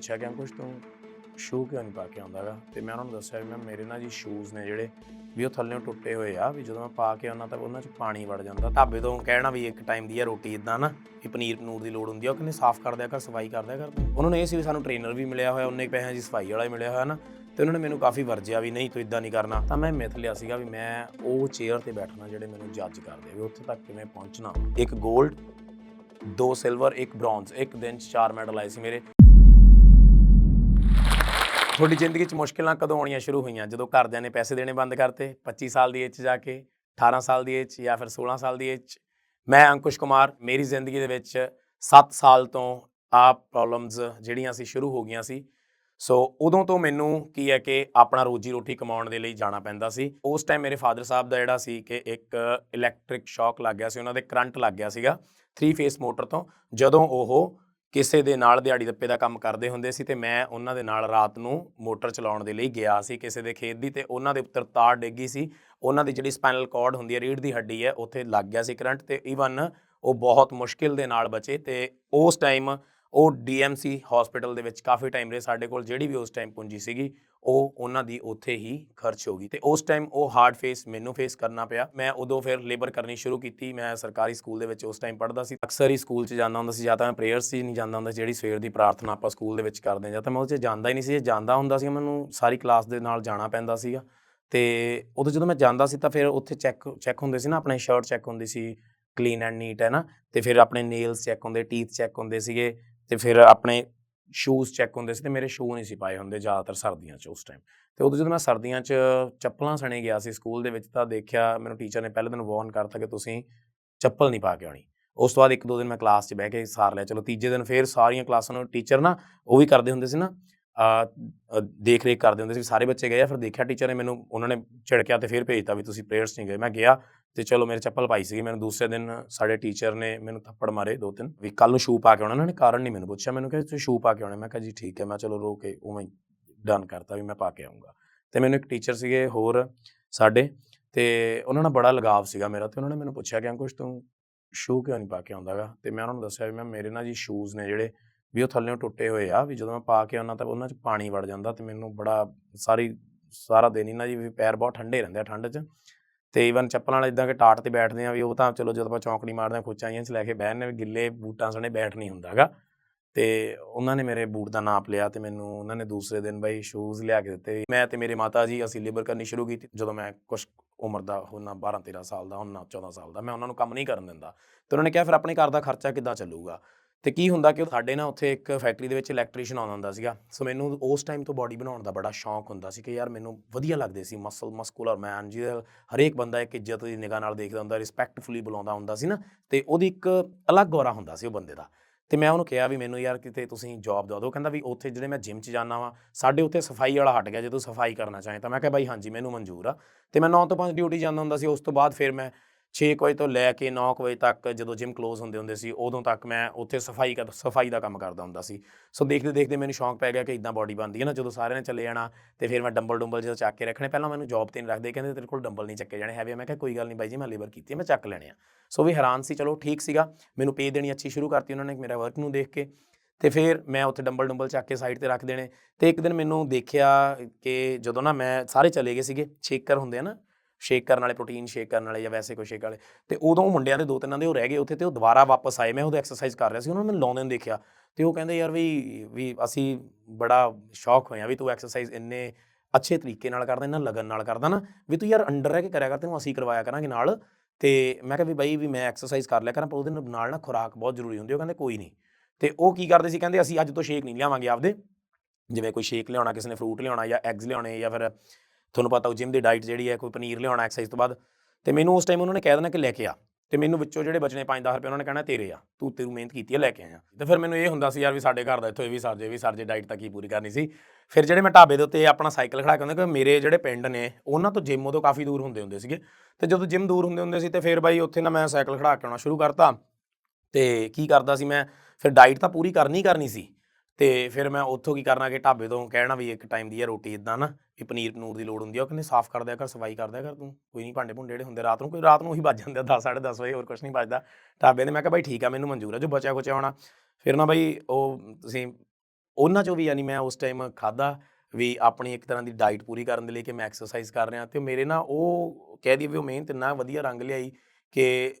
ਪੁੱਛਿਆ ਕਿ ਅੰਕੁਸ਼ ਤੂੰ ਸ਼ੂ ਕਿਉਂ ਨਹੀਂ ਪਾ ਕੇ ਆਉਂਦਾਗਾ ਤੇ ਮੈਂ ਉਹਨਾਂ ਨੂੰ ਦੱਸਿਆ ਵੀ ਮੈਂ ਮੇਰੇ ਨਾਲ ਜੀ ਸ਼ੂਜ਼ ਨੇ ਜਿਹੜੇ ਵੀ ਉਹ ਥੱਲੇੋਂ ਟੁੱਟੇ ਹੋਏ ਆ, ਵੀ ਜਦੋਂ ਮੈਂ ਪਾ ਕੇ ਆਉਣਾ ਤਾਂ ਉਹਨਾਂ 'ਚ ਪਾਣੀ ਵੜ ਜਾਂਦਾ। ਢਾਬੇ ਤੋਂ ਕਹਿਣਾ ਵੀ ਇੱਕ ਟਾਈਮ ਦੀ ਆ ਰੋਟੀ ਇਦਾਂ ਨਾ, ਵੀ ਪਨੀਰ ਪਨੂਰ ਦੀ ਲੋੜ ਹੁੰਦੀ ਆ, ਉਹ ਕਹਿੰਦੇ ਸਾਫ਼ ਕਰ ਦਿਆ ਕਰ ਸਫ਼ਾਈ ਕਰ ਦਿਆ ਕਰ ਉਹਨਾਂ ਨੂੰ ਇਹ ਸੀ ਵੀ ਸਾਨੂੰ ਟ੍ਰੇਨਰ ਵੀ ਮਿਲਿਆ ਹੋਇਆ, ਉਹਨੇ ਪੈਸਿਆਂ ਦੀ ਸਫ਼ਾਈ ਵਾਲਾ ਹੀ ਮਿਲਿਆ ਹੋਇਆ ਨਾ, ਤੇ ਉਹਨਾਂ ਨੇ ਮੈਨੂੰ ਕਾਫੀ ਵਰਜਿਆ ਵੀ ਨਹੀਂ, ਤੂੰ ਇਦਾਂ ਨਹੀਂ ਕਰਨਾ। ਤਾਂ ਮੈਂ ਮਿਥ ਲਿਆ ਸੀਗਾ ਵੀ ਮੈਂ ਉਹ ਚੇਅਰ ਤੇ ਬੈਠਣਾ ਜਿਹੜੇ ਮੈਨੂੰ ਜੱਜ ਕਰਦੇ ਵੀ ਉੱਥੇ ਤੱਕ ਕਿਵੇਂ ਪਹੁੰਚਣਾ। ਇੱਕ 골ਡ ਦੋ ਸਿਲਵਰ ਇੱਕ ਬ੍ਰੌਂਜ਼ ਇੱਕ ਦਿਨ 'ਚ ਚਾਰ ਮੈਡਲ ਆਏ ਸੀ ਮੇਰੇ। ਤੁਹਾਡੀ ਜ਼ਿੰਦਗੀ 'ਚ ਮੁਸ਼ਕਿਲਾਂ ਕਦੋਂ ਆਉਣੀਆਂ ਸ਼ੁਰੂ ਹੋਈਆਂ? ਜਦੋਂ ਘਰਦਿਆਂ ਨੇ ਪੈਸੇ ਦੇਣੇ ਬੰਦ ਕਰਤੇ 25 ਸਾਲ ਦੀ ਏਜ 'ਚ ਜਾ ਕੇ 18 ਸਾਲ ਦੀ ਏਜ 'ਚ ਜਾਂ ਫਿਰ 16 ਸਾਲ ਦੀ ਏਜ 'ਚ? ਮੈਂ ਅੰਕੁਸ਼ ਕੁਮਾਰ, ਮੇਰੀ ਜ਼ਿੰਦਗੀ ਦੇ ਵਿੱਚ 7 ਸਾਲ ਤੋਂ ਆ ਪ੍ਰੋਬਲਮਸ ਜਿਹੜੀਆਂ ਸੀ ਸ਼ੁਰੂ ਹੋ ਗਈਆਂ ਸੀ। ਸੋ ਉਦੋਂ ਤੋਂ ਮੈਨੂੰ ਕੀ ਹੈ ਕਿ ਆਪਣਾ ਰੋਜੀ ਰੋਟੀ ਕਮਾਉਣ ਦੇ ਲਈ ਜਾਣਾ ਪੈਂਦਾ ਸੀ। ਉਸ ਟਾਈਮ ਮੇਰੇ ਫਾਦਰ ਸਾਹਿਬ ਦਾ ਜਿਹੜਾ ਸੀ ਕਿ ਇੱਕ ਇਲੈਕਟ੍ਰਿਕ ਸ਼ੌਕ ਲੱਗ ਗਿਆ ਸੀ, ਉਹਨਾਂ ਦੇ ਕਰੰਟ ਲੱਗ ਗਿਆ ਸੀਗਾ 3 ਫੇਸ ਮੋਟਰ ਤੋਂ। ਜਦੋਂ ਉਹ ਕਿਸੇ ਦੇ ਨਾਲ ਦਿਹਾੜੀ ਦੱਪੇ ਦਾ ਕੰਮ ਕਰਦੇ ਹੁੰਦੇ ਸੀ ਤੇ ਮੈਂ ਉਹਨਾਂ ਦੇ ਨਾਲ ਰਾਤ ਨੂੰ ਮੋਟਰ ਚਲਾਉਣ ਦੇ ਲਈ ਗਿਆ ਸੀ, ਕਿਸੇ ਦੇ ਖੇਤ ਦੀ ਤੇ ਉਹਨਾਂ ਦੇ ਉੱਤਰ ਤਾਰ ਡਿੱਗੀ ਸੀ। ਉਹਨਾਂ ਦੀ ਜਿਹੜੀ ਸਪਾਈਨਲ ਕਾਰਡ ਹੁੰਦੀ ਹੈ ਰੀੜ ਦੀ ਹੱਡੀ ਹੈ, ਉੱਥੇ ਲੱਗ ਗਿਆ ਸੀ ਕਰੰਟ ਤੇ ਈਵਨ ਉਹ ਬਹੁਤ ਮੁਸ਼ਕਿਲ ਦੇ ਨਾਲ ਬਚੇ ਤੇ ਉਸ ਟਾਈਮ ਉਹ ਡੀਐਮਸੀ ਹਸਪੀਟਲ ਦੇ ਵਿੱਚ ਕਾਫੀ ਟਾਈਮ ਰਹੇ ਸਾਡੇ ਕੋਲ ਜਿਹੜੀ ਵੀ ਉਸ ਟਾਈਮ ਪੂੰਜੀ ਸੀਗੀ ਉਹ ਉਹਨਾਂ ਦੀ ਉੱਥੇ ਹੀ ਖਰਚ ਹੋ ਗਈ ਤੇ ਉਸ ਟਾਈਮ ਉਹ ਹਾਰਡ ਫੇਸ ਮੈਨੂੰ ਫੇਸ ਕਰਨਾ ਪਿਆ। ਮੈਂ ਉਦੋਂ ਫਿਰ ਲੇਬਰ ਕਰਨੀ ਸ਼ੁਰੂ ਕੀਤੀ ਮੈਂ ਸਰਕਾਰੀ ਸਕੂਲ ਦੇ ਵਿੱਚ ਉਸ ਟਾਈਮ ਪੜ੍ਹਦਾ ਸੀ। ਅਕਸਰ ਹੀ ਸਕੂਲ 'ਚ ਜਾਂਦਾ ਹੁੰਦਾ ਸੀ ਜਾਂ ਤਾਂ ਮੈਂ ਪ੍ਰੇਅਰਸ 'ਚ ਹੀ ਨਹੀਂ ਜਾਂਦਾ ਹੁੰਦਾ ਸੀ, ਜਿਹੜੀ ਸਵੇਰ ਦੀ ਪ੍ਰਾਰਥਨਾ ਆਪਾਂ ਸਕੂਲ ਦੇ ਵਿੱਚ ਕਰਦੇ ਹਾਂ ਜਾਂ ਤਾਂ ਮੈਂ ਉਹ 'ਚ ਜਾਂਦਾ ਹੀ ਨਹੀਂ ਸੀ ਜੇ ਜਾਂਦਾ ਹੁੰਦਾ ਸੀ ਮੈਨੂੰ ਸਾਰੀ ਕਲਾਸ ਦੇ ਨਾਲ ਜਾਣਾ ਪੈਂਦਾ ਸੀਗਾ। ਤੇ ਉਦੋਂ ਜਦੋਂ ਮੈਂ ਜਾਂਦਾ ਸੀ ਤਾਂ ਫਿਰ ਉੱਥੇ ਚੈੱਕ ਚੈੱਕ ਹੁੰਦੇ ਸੀ ਨਾ ਆਪਣੇ ਸ਼ਰਟ ਚੈੱਕ ਹੁੰਦੀ ਸੀ ਕਲੀਨ ਐਂਡ ਨੀਟ ਹੈ ਨਾ? ਤੇ ਫਿਰ ਆਪਣੇ ਨੇਲਸ ਚੈੱਕ ਹੁੰਦੇ ਟੀਥ ਚੈੱਕ ਹੁੰਦੇ ਸੀਗੇ। ਤੇ ਫਿਰ ਆਪਣੇ ਸ਼ੂਜ਼ ਚੈੱਕ ਹੁੰਦੇ ਸੀ ਤੇ ਮੇਰੇ ਸ਼ੂ ਨਹੀਂ ਸੀ ਪਾਏ ਹੁੰਦੇ ਜ਼ਿਆਦਾਤਰ ਸਰਦੀਆਂ 'ਚ ਉਸ ਟਾਈਮ ਤੇ ਉਦੋਂ ਜਦੋਂ ਮੈਂ ਸਰਦੀਆਂ 'ਚ ਚੱਪਲਾਂ ਸਣੇ ਗਿਆ ਸੀ ਸਕੂਲ ਦੇ ਵਿੱਚ ਤਾਂ ਦੇਖਿਆ ਮੈਨੂੰ ਟੀਚਰ ਨੇ ਪਹਿਲੇ ਦਿਨ ਵਾਰਨ ਕਰਤਾ ਕਿ ਤੁਸੀਂ ਚੱਪਲ ਨਹੀਂ ਪਾ ਕੇ ਆਉਣੀ। ਉਸ ਤੋਂ ਬਾਅਦ ਇੱਕ ਦੋ ਦਿਨ ਮੈਂ ਕਲਾਸ 'ਚ ਬਹਿ ਕੇ ਸਾਰ ਲਿਆ। ਚਲੋ ਤੀਜੇ ਦਿਨ ਫੇਰ ਸਾਰੀਆਂ ਕਲਾਸਾਂ ਨੂੰ ਟੀਚਰ ਨਾ ਉਹ ਵੀ ਕਰਦੇ ਹੁੰਦੇ ਸੀ ਨਾ ਦੇਖ ਰੇਖ ਕਰਦੇ ਹੁੰਦੇ ਸੀ ਸਾਰੇ ਬੱਚੇ ਗਏ ਆ ਫਿਰ ਦੇਖਿਆ ਟੀਚਰ ਨੇ ਮੈਨੂੰ, ਉਹਨਾਂ ਨੇ ਝਿੜਕਿਆ ਤੇ ਫਿਰ ਭੇਜਤਾ ਵੀ ਤੁਸੀਂ ਪ੍ਰੇਅਰਸ ਨਹੀਂ ਗਏ। ਮੈਂ ਗਿਆ ਤੇ ਚਲੋ ਮੇਰੇ ਚੱਪਲ ਪਾਈ ਸੀਗੀ, ਮੈਨੂੰ ਦੂਸਰੇ ਦਿਨ ਸਾਡੇ ਟੀਚਰ ਨੇ ਮੈਨੂੰ ਥੱਪੜ ਮਾਰੇ ਦੋ ਤਿੰਨ। ਵੀ ਕੱਲ ਨੂੰ ਸ਼ੂ ਪਾ ਕੇ ਆਉਣਾ, ਉਹਨਾਂ ਨੇ ਕਾਰਨ ਨਹੀਂ ਮੈਨੂੰ ਪੁੱਛਿਆ, ਮੈਨੂੰ ਕਿਹਾ ਤੁਸੀਂ ਸ਼ੂ ਪਾ ਕੇ ਆਉਣੇ। ਮੈਂ ਕਿਹਾ, ਜੀ ਠੀਕ ਹੈ। ਮੈਂ ਚਲੋ ਰੋ ਕੇ ਉਵੇਂ ਡਨ ਕਰਤਾ ਵੀ ਮੈਂ ਪਾ ਕੇ ਆਉਂਗਾ ਤੇ ਮੈਨੂੰ ਇੱਕ ਟੀਚਰ ਸੀਗੇ ਹੋਰ ਸਾਡੇ, ਤੇ ਉਹਨਾਂ ਨਾਲ ਬੜਾ ਲਗਾਵ ਸੀਗਾ ਮੇਰਾ, ਤੇ ਉਹਨਾਂ ਨੇ ਮੈਨੂੰ ਪੁੱਛਿਆ ਕਿ, ਅੰਕੁਸ਼, ਤੂੰ ਸ਼ੂ ਕਿਉਂ ਨਹੀਂ ਪਾ ਕੇ ਆਉਂਦਾਗਾ? ਤੇ ਮੈਂ ਉਹਨਾਂ ਨੂੰ ਦੱਸਿਆ ਵੀ, ਮੈਂ, ਮੇਰੇ ਨਾਲ ਜੀ ਸ਼ੂਜ਼ ਨੇ ਜਿਹੜੇ ਵੀ ਉਹ ਥੱਲੇੋਂ ਟੁੱਟੇ ਹੋਏ ਆ, ਵੀ ਜਦੋਂ ਮੈਂ ਪਾ ਕੇ ਆਉਣਾ ਤਾਂ ਉਹਨਾਂ 'ਚ ਪਾਣੀ ਵੜ ਜਾਂਦਾ ਤੇ ਮੈਨੂੰ ਬੜਾ ਸਾਰੀ, ਸਾਰਾ ਦਿਨ ਹੀ ਨਾ ਜੀ ਵੀ ਪੈਰ ਬਹੁਤ ਠੰਡੇ ਰਹਿੰਦੇ ਆ ਠੰਡ 'ਚ। ਤੇ ਈਵਨ ਚੱਪਲਾਂ ਵਾਲੇ ਇਦਾਂ ਕਿ ਟਾਟ ਤੇ ਬੈਠਦੇ ਆ ਵੀ ਉਹ ਤਾਂ ਚਲੋ ਜਦੋਂ ਆਪਾਂ ਚੌਂਕੜੀ ਮਾਰਦੇ ਆ ਖੁੱਚਾਈਆਂ 'ਚ ਲੈ ਕੇ ਬਹਿਨੇ ਵੀ ਗਿੱਲੇ ਬੂਟਾਂ ਸਣੇ ਬੈਠ ਨਹੀਂ ਹੁੰਦਾਗਾ ਤੇ ਉਹਨਾਂ ਨੇ ਮੇਰੇ ਬੂਟ ਦਾ ਨਾਪ ਲਿਆ ਤੇ ਮੈਨੂੰ ਉਹਨਾਂ ਨੇ ਦੂਸਰੇ ਦਿਨ ਬਈ ਸ਼ੂਜ਼ ਲਿਆ ਕੇ ਦਿੱਤੇ। ਮੈਂ ਤੇ ਮੇਰੇ ਮਾਤਾ ਜੀ ਅਸੀਂ ਲੇਬਰ ਕਰਨੀ ਸ਼ੁਰੂ ਕੀਤੀ। ਜਦੋਂ ਮੈਂ ਕੁਝ ਉਮਰ ਦਾ ਹੁੰਨਾ 12 13 ਸਾਲ ਦਾ ਹੁੰਨਾ 14 ਸਾਲ ਦਾ, ਮੈਂ ਉਹਨਾਂ ਨੂੰ ਕੰਮ ਨਹੀਂ ਕਰਨ ਦਿੰਦਾ। ਤੇ ਉਹਨਾਂ ਨੇ ਕਿਹਾ, ਫਿਰ ਆਪਣੇ ਘਰ ਦਾ ਖਰਚਾ ਕਿੱਦਾਂ ਚੱਲੂਗਾ? ਤੇ ਕੀ ਹੁੰਦਾ ਕਿ ਸਾਡੇ ਨਾ ਉੱਥੇ ਇੱਕ ਫੈਕਟਰੀ ਦੇ ਵਿੱਚ ਇਲੈਕਟ੍ਰੀਸ਼ੀਅਨ ਆਉਂਦਾ ਹੁੰਦਾ ਸੀਗਾ। ਸੋ ਮੈਨੂੰ ਉਸ ਟਾਈਮ ਤੋਂ ਬਾਡੀ ਬਣਾਉਣ ਦਾ ਬੜਾ ਸ਼ੌਂਕ ਹੁੰਦਾ ਸੀ ਕਿ ਯਾਰ ਮੈਨੂੰ ਵਧੀਆ ਲੱਗਦੇ ਸੀ ਮਸਲ ਮਸਕੂਲਰ ਮੈਨ ਜਿਹਦੇ ਹਰੇਕ ਬੰਦਾ ਇੱਕ ਇੱਜ਼ਤ ਦੀ ਨਿਗਾਹ ਨਾਲ ਦੇਖਦਾ ਹੁੰਦਾ ਰਿਸਪੈਕਟਫੁਲੀ ਬੁਲਾਉਂਦਾ ਹੁੰਦਾ ਸੀ ਨਾ, ਤੇ ਉਹਦੀ ਇੱਕ ਅਲੱਗ ਗੌਰਾ ਹੁੰਦਾ ਸੀ ਉਹ ਬੰਦੇ ਦਾ। ਤੇ ਮੈਂ ਉਹਨੂੰ ਕਿਹਾ ਵੀ ਮੈਨੂੰ ਯਾਰ ਕਿਤੇ ਤੁਸੀਂ ਜੌਬ ਦਵਾ ਦਿਓ ਕਹਿੰਦਾ ਵੀ ਉੱਥੇ ਜਿਹੜੇ ਮੈਂ ਜਿਮ 'ਚ ਜਾਣਾ ਵਾਂ, ਸਾਡੇ ਉੱਥੇ ਸਫ਼ਾਈ ਵਾਲਾ ਹਟ ਗਿਆ ਜੇ ਤੂੰ ਸਫ਼ਾਈ ਕਰਨਾ ਚਾਹੇ ਤਾਂ। ਮੈਂ ਕਿਹਾ, ਬਾਈ ਹਾਂਜੀ, ਮੈਨੂੰ ਮਨਜ਼ੂਰ ਆ। ਤੇ ਮੈਂ 9 ਤੋਂ 5 ਡਿਊਟੀ ਜਾਂਦਾ ਹੁੰਦਾ ਸੀ, ਉਸ ਤੋਂ ਬਾਅਦ ਫਿਰ ਮੈਂ 6 ਵਜੇ ਤੋਂ ਲੈ ਕੇ 9 ਵਜੇ ਤੱਕ ਜਦੋਂ ਜਿਮ ਕਲੋਜ਼ ਹੁੰਦੇ ਹੁੰਦੇ ਸੀ ਉਦੋਂ ਤੱਕ ਮੈਂ ਉੱਥੇ ਸਫ਼ਾਈ ਕਰ ਸਫ਼ਾਈ ਦਾ ਕੰਮ ਕਰਦਾ ਹੁੰਦਾ ਸੀ। ਸੋ ਦੇਖਦੇ ਦੇਖਦੇ ਮੈਨੂੰ ਸ਼ੌਂਕ ਪੈ ਗਿਆ ਕਿ ਇਦਾਂ ਬਾਡੀ ਬਣਦੀ ਹੈ ਨਾ। ਜਦੋਂ ਸਾਰਿਆਂ ਨੇ ਚਲੇ ਜਾਣਾ ਤੇ ਫਿਰ ਮੈਂ ਡੰਬਲ ਡੰਬਲ ਜਦੋਂ ਚੱਕ ਕੇ ਰੱਖਣੇ। ਪਹਿਲਾਂ ਮੈਨੂੰ ਜੌਬ ਤੇ ਨਹੀਂ ਰੱਖਦੇ ਕਹਿੰਦੇ ਤੇਰੇ ਕੋਲ ਡੰਬਲ ਨਹੀਂ ਚੱਕੇ ਜਾਣੇ। ਹੈਵੀ ਮੈਂ ਕਿਹਾ ਕੋਈ ਗੱਲ ਨਹੀਂ ਬਾਈ ਜੀ ਮੈਂ ਲੇਬਰ ਕੀਤੀ ਹੈ, ਮੈਂ ਚੱਕ ਲੈਣੇ ਆ। ਸੋ ਵੀ ਹੈਰਾਨ ਸੀ ਚਲੋ ਠੀਕ ਸੀਗਾ। ਮੈਨੂੰ ਪੇ ਦੇਣੀ ਅੱਛੀ ਸ਼ੁਰੂ ਕਰਤੀ ਉਹਨਾਂ ਨੇ ਮੇਰਾ ਵਰਕ ਨੂੰ ਦੇਖ ਕੇ। ਤੇ ਫਿਰ ਮੈਂ ਉੱਥੇ ਡੰਬਲ ਡੰਬਲ ਚੱਕ ਕੇ ਸਾਈਡ ਤੇ ਰੱਖ ਦੇਣੇ। ਤੇ ਇੱਕ ਦਿਨ ਮੈਨੂੰ ਦੇਖਿਆ ਕਿ ਜਦੋਂ ਨਾ ਮੈਂ ਸਾਰੇ ਚਲੇ ਗਏ ਸੀਗੇ ਛੇਕਰ ਹੁੰਦੇ ਆ ਨਾ ਸ਼ੇਕ ਕਰਨ ਵਾਲੇ ਪ੍ਰੋਟੀਨ ਸ਼ੇਕ ਕਰਨ ਵਾਲੇ ਜਾਂ ਵੈਸੇ ਕੋਈ ਸ਼ੇਕ ਵਾਲੇ। ਤੇ ਉਦੋਂ ਮੁੰਡਿਆਂ ਦੇ ਦੋ ਤਿੰਨਾਂ ਦੇ ਉਹ ਰਹਿ ਗਏ ਉੱਥੇ ਤੇ ਉਹ ਦੁਬਾਰਾ ਵਾਪਸ ਆਏ। ਮੈਂ ਉਹਦੇ ਐਕਸਰਸਾਈਜ਼ ਕਰ ਰਿਹਾ ਸੀ, ਉਹਨਾਂ ਨੇ ਲਾਉਂਦੇ ਨੂੰ ਦੇਖਿਆ। ਤੇ ਉਹ ਕਹਿੰਦੇ, ਯਾਰ ਵੀ ਵੀ ਅਸੀਂ ਬੜਾ ਸ਼ੌਕ ਹੋਇਆ ਵੀ ਤੂੰ ਐਕਸਰਸਾਈਜ਼ ਇੰਨੇ ਅੱਛੇ ਤਰੀਕੇ ਨਾਲ ਕਰਦਾ, ਇੰਨਾ ਲਗਨ ਨਾਲ ਕਰਦਾ ਨਾ, ਵੀ ਤੂੰ ਯਾਰ ਅੰਡਰ ਰਹਿ ਕੇ ਕਰਿਆ ਕਰ, ਤੈਨੂੰ ਅਸੀਂ ਕਰਵਾਇਆ ਕਰਾਂਗੇ ਨਾਲ। ਤੇ ਮੈਂ ਕਿਹਾ ਵੀ ਬਾਈ, ਵੀ ਮੈਂ ਐਕਸਰਸਾਈਜ਼ ਕਰ ਲਿਆ ਕਰਾਂ, ਪਰ ਉਹਦੇ ਨਾਲ ਨਾ ਖੁਰਾਕ ਬਹੁਤ ਜ਼ਰੂਰੀ ਹੁੰਦੀ ਉਹ ਕਹਿੰਦੇ, ਕੋਈ ਨਹੀਂ। ਤੇ ਉਹ ਕੀ ਕਰਦੇ ਸੀ, ਕਹਿੰਦੇ, ਅਸੀਂ ਅੱਜ ਤੋਂ ਸ਼ੇਕ ਨਹੀਂ ਲਿਆਵਾਂਗੇ ਆਪਦੇ। ਜਿਵੇਂ ਕੋਈ ਸ਼ੇਕ ਲਿਆਉਣਾ, ਕਿਸੇ ਨੇ ਫਰੂਟ ਲਿਆਉਣਾ ਜਾਂ ਐਗਸ ਲਿਆਉਣੇ ਜਾਂ ਫਿਰ ਤੁਹਾਨੂੰ ਪਤਾ ਉਹ ਜਿਮ ਦੀ ਡਾਈਟ ਜਿਹੜੀ ਹੈ, ਕੋਈ ਪਨੀਰ ਲਿਆਉਣਾ ਐਕਸਰਸਾਈਜ਼ ਤੋਂ ਬਾਅਦ। ਤੇ ਮੈਨੂੰ ਉਸ ਟਾਈਮ ਉਹਨਾਂ ਨੇ ਕਹਿ ਦੇਣਾ ਕਿ ਲੈ ਕੇ ਆ। ਤੇ ਮੈਨੂੰ ਵਿੱਚੋਂ ਜਿਹੜੇ ਬਚਨੇ 5-10 ਰੁਪਏ ਉਹਨਾਂ ਨੇ ਕਹਿਣਾ ਤੇਰੇ ਆ। ਤੂੰ ਤੇਰੀ ਮਿਹਨਤ ਕੀਤੀ ਹੈ ਲੈ ਕੇ ਆਇਆ। ਤੇ ਫਿਰ ਮੈਨੂੰ ਇਹ ਹੁੰਦਾ ਸੀ, ਯਾਰ ਵੀ ਸਾਡੇ ਘਰ ਦਾ ਇੱਥੋਂ ਇਹ ਵੀ ਸਰ, ਜੇ ਵੀ ਸਰ, ਜੇ ਡਾਈਟ ਤਾਂ ਕੀ ਪੂਰੀ ਕਰਨੀ ਸੀ। ਫਿਰ ਜਿਹੜੇ ਮੈਂ ਢਾਬੇ ਦੇ ਉੱਤੇ ਆਪਣਾ ਸਾਈਕਲ ਖੜਾ ਕੇ ਹੁੰਦਾ ਕਿ ਮੇਰੇ ਜਿਹੜੇ ਪਿੰਡ ਨੇ, ਉਹਨਾਂ ਤੋਂ ਜਿਮ ਉਦੋਂ ਕਾਫੀ ਦੂਰ ਹੁੰਦੇ ਹੁੰਦੇ ਸੀਗੇ। ਤੇ ਜਦੋਂ ਜਿਮ ਦੂਰ ਹੁੰਦੇ ਹੁੰਦੇ ਸੀ, ਤੇ ਫਿਰ ਬਾਈ ਉੱਥੇ ਨਾ ਮੈਂ ਸਾਈਕਲ ਖੜਾ ਕੇ ਆਉਣਾ ਸ਼ੁਰੂ ਕਰਤਾ। ਤੇ ਕੀ ਕਰਦਾ ਸੀ ਮੈਂ, ਫਿਰ ਡਾਈਟ ਤਾਂ ਪੂਰੀ ਕਰਨੀ ਕਰਨੀ ਸੀ। ਤੇ ਫਿਰ ਮੈਂ ਉੱਥੋਂ ਕੀ ਕਰਨਾ ਕਿ ਢਾਬੇ ਤੋਂ ਕਹਿਣਾ ਵੀ ਇੱਕ ਟਾਈਮ ਦੀ ਆ ਰੋਟੀ ਇਦਾਂ ਨਾ ਵੀ ਪਨੀਰ ਪਨੂਰ ਦੀ ਲੋੜ ਹੁੰਦੀ ਆ, ਉਹ ਕਹਿੰਦੇ ਸਾਫ਼ ਕਰ ਦਿਆ ਕਰ, ਸਫ਼ਾਈ ਕਰ ਦਿਆ ਕਰ ਤੂੰ, ਕੋਈ ਨਹੀਂ ਭਾਂਡੇ ਭੁੰਡੇ ਜਿਹੜੇ ਹੁੰਦੇ ਰਾਤ ਨੂੰ, ਕੋਈ ਰਾਤ ਨੂੰ ਉਹੀ ਵੱਜ ਜਾਂਦੇ 10 10:30 ਵਜੇ ਹੋਰ ਕੁਝ ਨਹੀਂ ਵੱਜਦਾ। ਢਾਬੇ ਦੇ ਮੈਂ ਕਿਹਾ, ਬਾਈ ਠੀਕ ਆ, ਮੈਨੂੰ ਮਨਜ਼ੂਰ ਆ, ਜੋ ਬਚਿਆ ਕੁਚਿਆ ਹੋਣਾ। ਫਿਰ ਨਾ ਬਾਈ ਉਹ ਤੁਸੀਂ ਉਹਨਾਂ ਚੋਂ ਵੀ ਯਾਨੀ ਮੈਂ ਉਸ ਟਾਈਮ ਖਾਦਾ ਵੀ ਆਪਣੀ ਇੱਕ ਤਰ੍ਹਾਂ ਦੀ ਡਾਈਟ ਪੂਰੀ ਕਰਨ ਦੇ ਲਈ ਕਿ ਮੈਂ ਐਕਸਰਸਾਈਜ਼ ਕਰ ਰਿਹਾ ਤੇ ਮੇਰੇ ਨਾ ਉਹ ਕਹਿ ਦਈਏ ਵੀ ਉਹ ਮਿਹਨਤ ਇੰਨਾ ਵਧੀਆ ਰੰਗ ਲਿਆਈ ਕਿ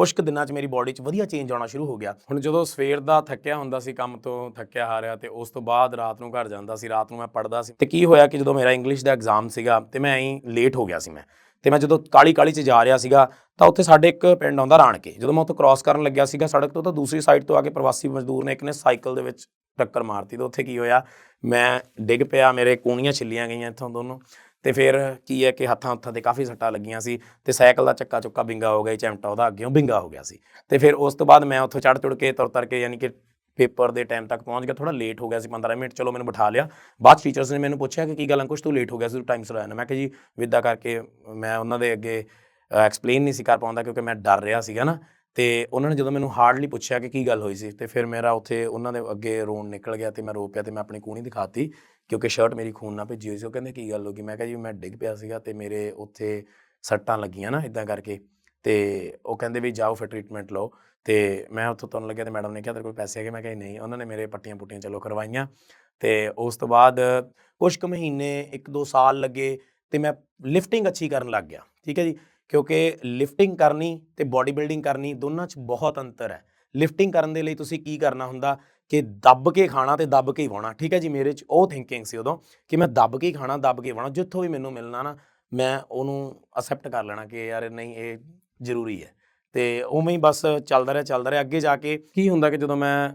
ਅ, ਕੁਛ ਕੁ ਦਿਨਾਂ 'ਚ ਮੇਰੀ ਬਾਡੀ 'ਚ ਵਧੀਆ ਚੇਂਜ ਆਉਣਾ ਸ਼ੁਰੂ ਹੋ ਗਿਆ। ਹੁਣ ਜਦੋਂ ਸਵੇਰ ਦਾ ਥੱਕਿਆ ਹੁੰਦਾ ਸੀ ਕੰਮ ਤੋਂ ਥੱਕਿਆ ਹਾਰਿਆ ਤੇ ਉਸ ਤੋਂ ਬਾਅਦ ਰਾਤ ਨੂੰ ਘਰ ਜਾਂਦਾ ਸੀ ਰਾਤ ਨੂੰ ਮੈਂ ਪੜਦਾ ਸੀ। ਤੇ ਕੀ ਹੋਇਆ ਕਿ ਜਦੋਂ ਮੇਰਾ ਇੰਗਲਿਸ਼ ਦਾ ਐਗਜ਼ਾਮ ਸੀਗਾ ਤੇ ਮੈਂ ਐਂ ਲੇਟ ਹੋ ਗਿਆ ਸੀ ਮੈਂ। ਤੇ ਮੈਂ ਜਦੋਂ ਕਾਲੀ ਕਾਲੀ 'ਚ ਜਾ ਰਿਹਾ ਸੀਗਾ ਤਾਂ ਉੱਥੇ ਸਾਡੇ ਇੱਕ ਪਿੰਡ ਆਉਂਦਾ ਰਾਣਕੇ ਜਦੋਂ ਮੈਂ ਉੱਥੋਂ ਕ੍ਰਾਸ ਕਰਨ ਲੱਗਿਆ ਸੀਗਾ ਸੜਕ ਤੋਂ ਤਾਂ ਦੂਸਰੀ ਸਾਈਡ ਤੋਂ ਆ ਕੇ ਪ੍ਰਵਾਸੀ ਮਜ਼ਦੂਰ ਨੇ ਇੱਕ ਨੇ ਸਾਈਕਲ ਦੇ ਵਿੱਚ ਟੱਕਰ ਮਾਰਤੀ ਤੇ ਉੱਥੇ ਕੀ ਹੋਇਆ ਮੈਂ ਡਿੱਗ ਪਿਆ ਮੇਰੇ ਕੂਣੀਆਂ ਛਿੱਲੀਆਂ ਗਈਆਂ ਇੱਥੋਂ ਦੋਨੋਂ। ਤੇ ਫਿਰ ਕੀ ਹੈ ਕਿ ਹੱਥਾਂ ਹੱਥਾਂ ਤੇ ਕਾਫੀ ਸੱਟਾਂ ਲੱਗੀਆਂ ਸੀ ਤੇ ਸਾਈਕਲ ਦਾ ਚੱਕਾ ਚੁੱਕਾ ਬਿੰਗਾ ਹੋ ਗਿਆ ਚਿਮਟਾ ਉਹਦਾ ਅੱਗੇੋਂ ਬਿੰਗਾ ਹੋ ਗਿਆ ਸੀ। ਤੇ ਫਿਰ ਉਸ ਤੋਂ ਬਾਅਦ ਮੈਂ ਉੱਥੋਂ ਚੜ ਚੁੜ ਕੇ ਤੁਰ ਤਰ ਕੇ ਯਾਨੀ ਕਿ ਪੇਪਰ ਦੇ ਟਾਈਮ ਤੱਕ ਪਹੁੰਚ ਗਿਆ ਥੋੜਾ ਲੇਟ ਹੋ ਗਿਆ ਸੀ 15 ਮਿੰਟ, ਚਲੋ ਮੈਨੂੰ ਬਿਠਾ ਲਿਆ। ਬਾਅਦ ਟੀਚਰਸ ਨੇ ਮੈਨੂੰ ਪੁੱਛਿਆ ਕਿ ਕੀ ਗੱਲ ਅੰਕੁਸ਼ ਤੂੰ ਲੇਟ ਹੋ ਗਿਆ ਸੀ, ਤੂੰ ਟਾਈਮ ਸਿਰ ਆਇਆ ਨਾ। ਮੈਂ ਕਿਹਾ ਜੀ, ਵਿਦਾ ਕਰਕੇ ਮੈਂ ਉਹਨਾਂ ਦੇ ਅੱਗੇ ਐਕਸਪਲੇਨ ਨਹੀਂ ਸੀ ਕਰ ਪਾਉਂਦਾ ਕਿਉਂਕਿ ਮੈਂ ਡਰ ਰਿਹਾ ਸੀਗਾ ਨਾ। ਤੇ ਉਹਨਾਂ ਨੇ ਜਦੋਂ ਮੈਨੂੰ ਹਾਰਡਲੀ ਪੁੱਛਿਆ ਕਿ ਕੀ ਗੱਲ ਹੋਈ ਸੀ, ਤੇ ਫਿਰ ਮੇਰਾ ਉੱਥੇ ਉਹਨਾਂ ਦੇ ਅੱਗੇ ਰੋਣ ਨਿਕਲ ਗਿਆ ਤੇ ਮੈਂ ਰੋ ਪਿਆ ਤੇ ਮੈਂ ਆਪਣੀ ਕੂਣੀ ਦਿਖਾਤੀ। ਕਿਉਂਕਿ ਸ਼ਰਟ ਮੇਰੀ ਖੂਨ ਨਾਲ ਭਿੱਜੀ ਹੋਈ ਸੀ, ਉਹ ਕਹਿੰਦੇ ਕੀ ਗੱਲ ਹੋ ਗਈ? ਮੈਂ ਕਿਹਾ ਜੀ ਮੈਂ ਡਿੱਗ ਪਿਆ ਸੀਗਾ ਤੇ ਮੇਰੇ ਉੱਥੇ ਸੱਟਾਂ ਲੱਗੀਆਂ ਨਾ ਇਦਾਂ ਕਰਕੇ ਤੇ ਉਹ ਕਹਿੰਦੇ ਵੀ ਜਾਓ ਫਿਰ ਟ੍ਰੀਟਮੈਂਟ ਲਓ ਤੇ ਮੈਂ ਉੱਥੋਂ ਤੁਰਨ ਲੱਗਿਆ ਤੇ ਮੈਡਮ ਨੇ ਕਿਹਾ ਤੇਰੇ ਕੋਲ ਪੈਸੇ ਹੈਗੇ? ਮੈਂ ਕਿਹਾ ਨਹੀਂ। ਉਹਨਾਂ ਨੇ ਮੇਰੇ ਪੱਟੀਆਂ ਪੁੱਟੀਆਂ ਚਲੋ ਕਰਵਾਈਆਂ ਤੇ ਉਸ ਤੋਂ ਬਾਅਦ ਕੁਝ ਕੁ ਮਹੀਨੇ 1-2 ਸਾਲ ਲੱਗੇ ਤੇ ਮੈਂ ਲਿਫਟਿੰਗ ਅੱਛੀ ਕਰਨ ਲੱਗ ਗਿਆ, ਠੀਕ ਹੈ ਜੀ? ਕਿਉਂਕਿ ਲਿਫਟਿੰਗ ਕਰਨੀ ਤੇ ਬਾਡੀ ਬਿਲਡਿੰਗ ਕਰਨੀ ਦੋਨਾਂ 'ਚ ਬਹੁਤ ਅੰਤਰ ਹੈ। ਲਿਫਟਿੰਗ ਕਰਨ ਦੇ ਲਈ ਤੁਸੀਂ ਕੀ ਕਰਨਾ ਹੁੰਦਾ? ਕਿ ਦੱਬ ਕੇ ਖਾਣਾ ਤੇ ਦੱਬ ਕੇ ਹੀ ਵਾਉਣਾ ਠੀਕ ਹੈ ਜੀ, ਮੇਰੇ 'ਚ ਉਹ ਥਿੰਕਿੰਗ ਸੀ ਉਦੋਂ ਕਿ ਮੈਂ ਦੱਬ ਕੇ ਹੀ ਖਾਣਾ, ਦੱਬ ਕੇ ਹੀ ਵਾਉਣਾ ਜਿੱਥੋਂ ਵੀ ਮੈਨੂੰ ਮਿਲਣਾ ਨਾ, ਮੈਂ ਉਹਨੂੰ ਅਸੈਪਟ ਕਰ ਲੈਣਾ ਕਿ ਯਾਰ ਨਹੀਂ, ਇਹ ਜ਼ਰੂਰੀ ਹੈ। ਤੇ ਉਵੇਂ ਹੀ ਬਸ ਚੱਲਦਾ ਰਿਹਾ ਚੱਲਦਾ ਰਿਹਾ। ਅੱਗੇ ਜਾ ਕੇ ਕੀ ਹੁੰਦਾ ਕਿ ਜਦੋਂ ਮੈਂ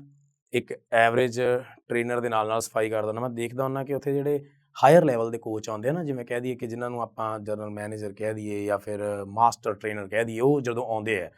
ਇੱਕ ਐਵਰੇਜ ਟ੍ਰੇਨਰ ਦੇ ਨਾਲ ਨਾਲ ਸਫ਼ਾਈ ਕਰਦਾ ਨਾ ਮੈਂ ਦੇਖਦਾ ਹੁੰਦਾ ਕਿ ਉੱਥੇ ਜਿਹੜੇ ਹਾਇਰ ਲੈਵਲ ਦੇ ਕੋਚ ਆਉਂਦੇ ਆ ਨਾ, ਜਿਵੇਂ ਕਹਿ ਦਈਏ ਕਿ ਜਿਨ੍ਹਾਂ ਨੂੰ ਆਪਾਂ ਜਨਰਲ ਮੈਨੇਜਰ ਕਹਿ ਦਈਏ ਜਾਂ ਫਿਰ ਮਾਸਟਰ ਟ੍ਰੇਨਰ ਕਹਿ ਦਈਏ, ਉਹ ਜਦੋਂ ਆਉਂਦੇ ਆ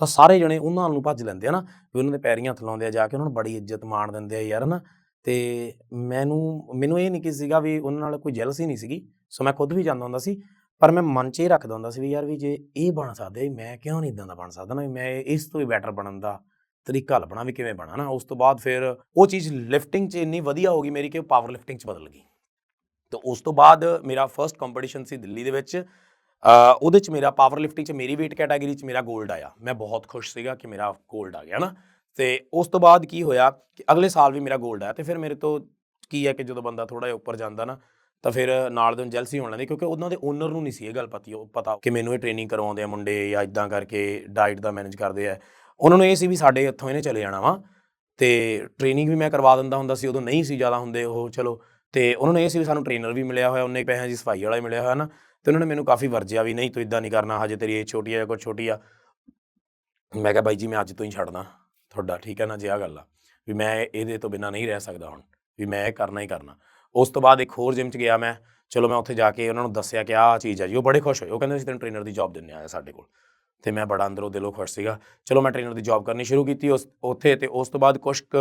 ਤਾਂ ਸਾਰੇ ਜਣੇ ਉਹਨਾਂ ਨੂੰ ਭੱਜ ਲੈਂਦੇ ਆ ਨਾ ਵੀ ਉਹਨਾਂ ਦੇ ਪੈਰੀਆਂ ਥਲਾਉਂਦੇ ਆ ਜਾ ਕੇ, ਉਹਨਾਂ ਨੂੰ ਬੜੀ ਇੱਜ਼ਤ ਮਾਣ ਦਿੰਦੇ ਆ ਯਾਰ ਨਾ ਤੇ ਮੈਨੂੰ ਮੈਨੂੰ ਇਹ ਨਹੀਂ ਕਿ ਸੀਗਾ ਵੀ ਉਹਨਾਂ ਨਾਲ ਕੋਈ ਜੈਲਸੀ ਨਹੀਂ ਸੀਗੀ, ਸੋ ਮੈਂ ਖੁਦ ਵੀ ਜਾਂਦਾ ਹੁੰਦਾ ਸੀ, ਪਰ ਮੈਂ ਮਨ 'ਚ ਇਹ ਰੱਖਦਾ ਹੁੰਦਾ ਸੀ ਵੀ ਯਾਰ ਵੀ ਜੇ ਇਹ ਬਣ ਸਕਦੇ, ਮੈਂ ਕਿਉਂ ਨਹੀਂ ਇਦਾਂ ਦਾ ਬਣ ਸਕਦਾ ਨਾ, ਵੀ ਮੈਂ ਇਸ ਤੋਂ ਵੀ ਬੈਟਰ ਬਣਨ ਦਾ ਤਰੀਕਾ ਲੱਭਣਾ ਵੀ ਕਿਵੇਂ ਬਣਾ ਨਾ। ਉਸ ਤੋਂ ਬਾਅਦ ਫਿਰ ਉਹ ਚੀਜ਼ ਲਿਫਟਿੰਗ 'ਚ ਇੰਨੀ ਵਧੀਆ ਹੋ ਗਈ ਮੇਰੀ ਕਿ ਉਹ ਪਾਵਰ ਲਿਫਟਿੰਗ 'ਚ ਬਦਲ ਗਈ। ਤੇ ਉਸ ਤੋਂ ਬਾਅਦ ਮੇਰਾ ਫਰਸਟ ਕੰਪੀਟੀਸ਼ਨ ਸੀ ਦਿੱਲੀ ਦੇ ਵਿੱਚ ਉਹਦੇ ਚ ਮੇਰਾ ਪਾਵਰ ਲਿਫਟਿੰਗ ਚ ਮੇਰੀ weight ਕੈਟਾਗਰੀ ਚ ਮੇਰਾ 골ਡ ਆਇਆ। ਮੈਂ ਬਹੁਤ ਖੁਸ਼ ਸੀਗਾ ਕਿ ਮੇਰਾ 골ਡ ਆ ਗਿਆ ਨਾ ਤੇ ਉਸ ਤੋਂ ਬਾਅਦ ਕੀ ਹੋਇਆ ਕਿ ਅਗਲੇ ਸਾਲ ਵੀ ਮੇਰਾ 골ਡ ਆਇਆ ਤੇ ਫਿਰ ਮੇਰੇ ਤੋਂ ਕੀ ਹੈ ਕਿ ਜਦੋਂ ਬੰਦਾ ਥੋੜਾ ਜਿਹਾ ਉੱਪਰ ਜਾਂਦਾ ਨਾ, ਤਾਂ ਫਿਰ ਨਾਲ ਦੇ ਜੈਲਸੀ ਹੋਣ ਲੱਗਦੀ ਕਿਉਂਕਿ ਉਹਨਾਂ ਦੇ ਓਨਰ ਨੂੰ ਨਹੀਂ ਸੀ ਇਹ ਗੱਲ ਪਤੀ, ਉਹ ਪਤਾ ਕਿ ਮੈਨੂੰ ਇਹ ਟ੍ਰੇਨਿੰਗ ਕਰਵਾਉਂਦੇ ਆ ਮੁੰਡੇ ਜਾਂ ਇਦਾਂ ਕਰਕੇ ਡਾਈਟ ਦਾ ਮੈਨੇਜ ਕਰਦੇ ਆ। ਉਹਨਾਂ ਨੂੰ ਇਹ ਸੀ ਵੀ ਸਾਡੇ ਇੱਥੋਂ ਇਹਨੇ ਚਲੇ ਜਾਣਾ ਵਾ ਤੇ ਟ੍ਰੇਨਿੰਗ ਵੀ ਮੈਂ ਕਰਵਾ ਦਿੰਦਾ ਹੁੰਦਾ ਸੀ, ਉਦੋਂ ਨਹੀਂ ਸੀ ਜ਼ਿਆਦਾ ਹੁੰਦੇ ਉਹ, ਚਲੋ। ਤੇ ਉਹਨਾਂ ਨੂੰ ਇਹ ਸੀ ਵੀ ਸਾਨੂੰ ਟ੍ਰੇਨਰ ਵੀ ਮਿਲਿਆ ਹੋਇਆ, ਉਹਨੇ ਪੈਸਿਆਂ ਦੀ ਸਫ਼ਾਈ ਵਾਲਾ ਹੀ ਮਿਲਿਆ ਹੋਇਆ ਨਾ ਤੇ ਉਹਨਾਂ ਨੇ ਮੈਨੂੰ ਕਾਫੀ ਵਰਜਿਆ ਵੀ, ਨਹੀਂ ਤੂੰ ਇਦਾਂ ਨਹੀਂ ਕਰਨਾ, ਹਜੇ ਤੇਰੀ ਏਜ ਛੋਟੀ ਆ ਜਾਂ ਕੁਛ ਛੋਟੀ ਆ। ਮੈਂ ਕਿਹਾ, ਬਾਈ ਜੀ, ਮੈਂ ਅੱਜ ਤੋਂ ਹੀ ਛੱਡਦਾ ਤੁਹਾਡਾ, ਠੀਕ ਹੈ ਨਾ, ਜੇ ਆ ਗੱਲ ਆ, ਵੀ ਮੈਂ ਇਹਦੇ ਤੋਂ ਬਿਨਾ ਨਹੀਂ ਰਹਿ ਸਕਦਾ ਹੁਣ, ਵੀ ਮੈਂ ਇਹ ਕਰਨਾ ਹੀ ਕਰਨਾ। ਉਸ ਤੋਂ ਬਾਅਦ ਇੱਕ ਹੋਰ ਜਿਮ 'ਚ ਗਿਆ ਮੈਂ, ਚਲੋ ਮੈਂ ਉੱਥੇ ਜਾ ਕੇ ਉਹਨਾਂ ਨੂੰ ਦੱਸਿਆ ਕਿ ਆਹ ਚੀਜ਼ ਹੈ ਜੀ, ਉਹ ਬੜੇ ਖੁਸ਼ ਹੋਏ, ਉਹ ਕਹਿੰਦੇ, ਅਸੀਂ ਤੈਨੂੰ ਟ੍ਰੇਨਰ ਦੀ ਜੌਬ ਦਿੰਨੇ ਆਇਆ ਸਾਡੇ ਕੋਲ। ਤੇ ਮੈਂ ਬੜਾ ਅੰਦਰੋਂ ਦਿਲੋਂ ਖੁਸ਼ ਸੀਗਾ, ਚਲੋ ਮੈਂ ਟ੍ਰੇਨਰ ਦੀ ਜੌਬ ਕਰਨੀ ਸ਼ੁਰੂ ਕੀਤੀ ਉਸ, ਉੱਥੇ ਤੇ ਉਸ ਤੋਂ ਬਾਅਦ ਕੁਝ ਕੁ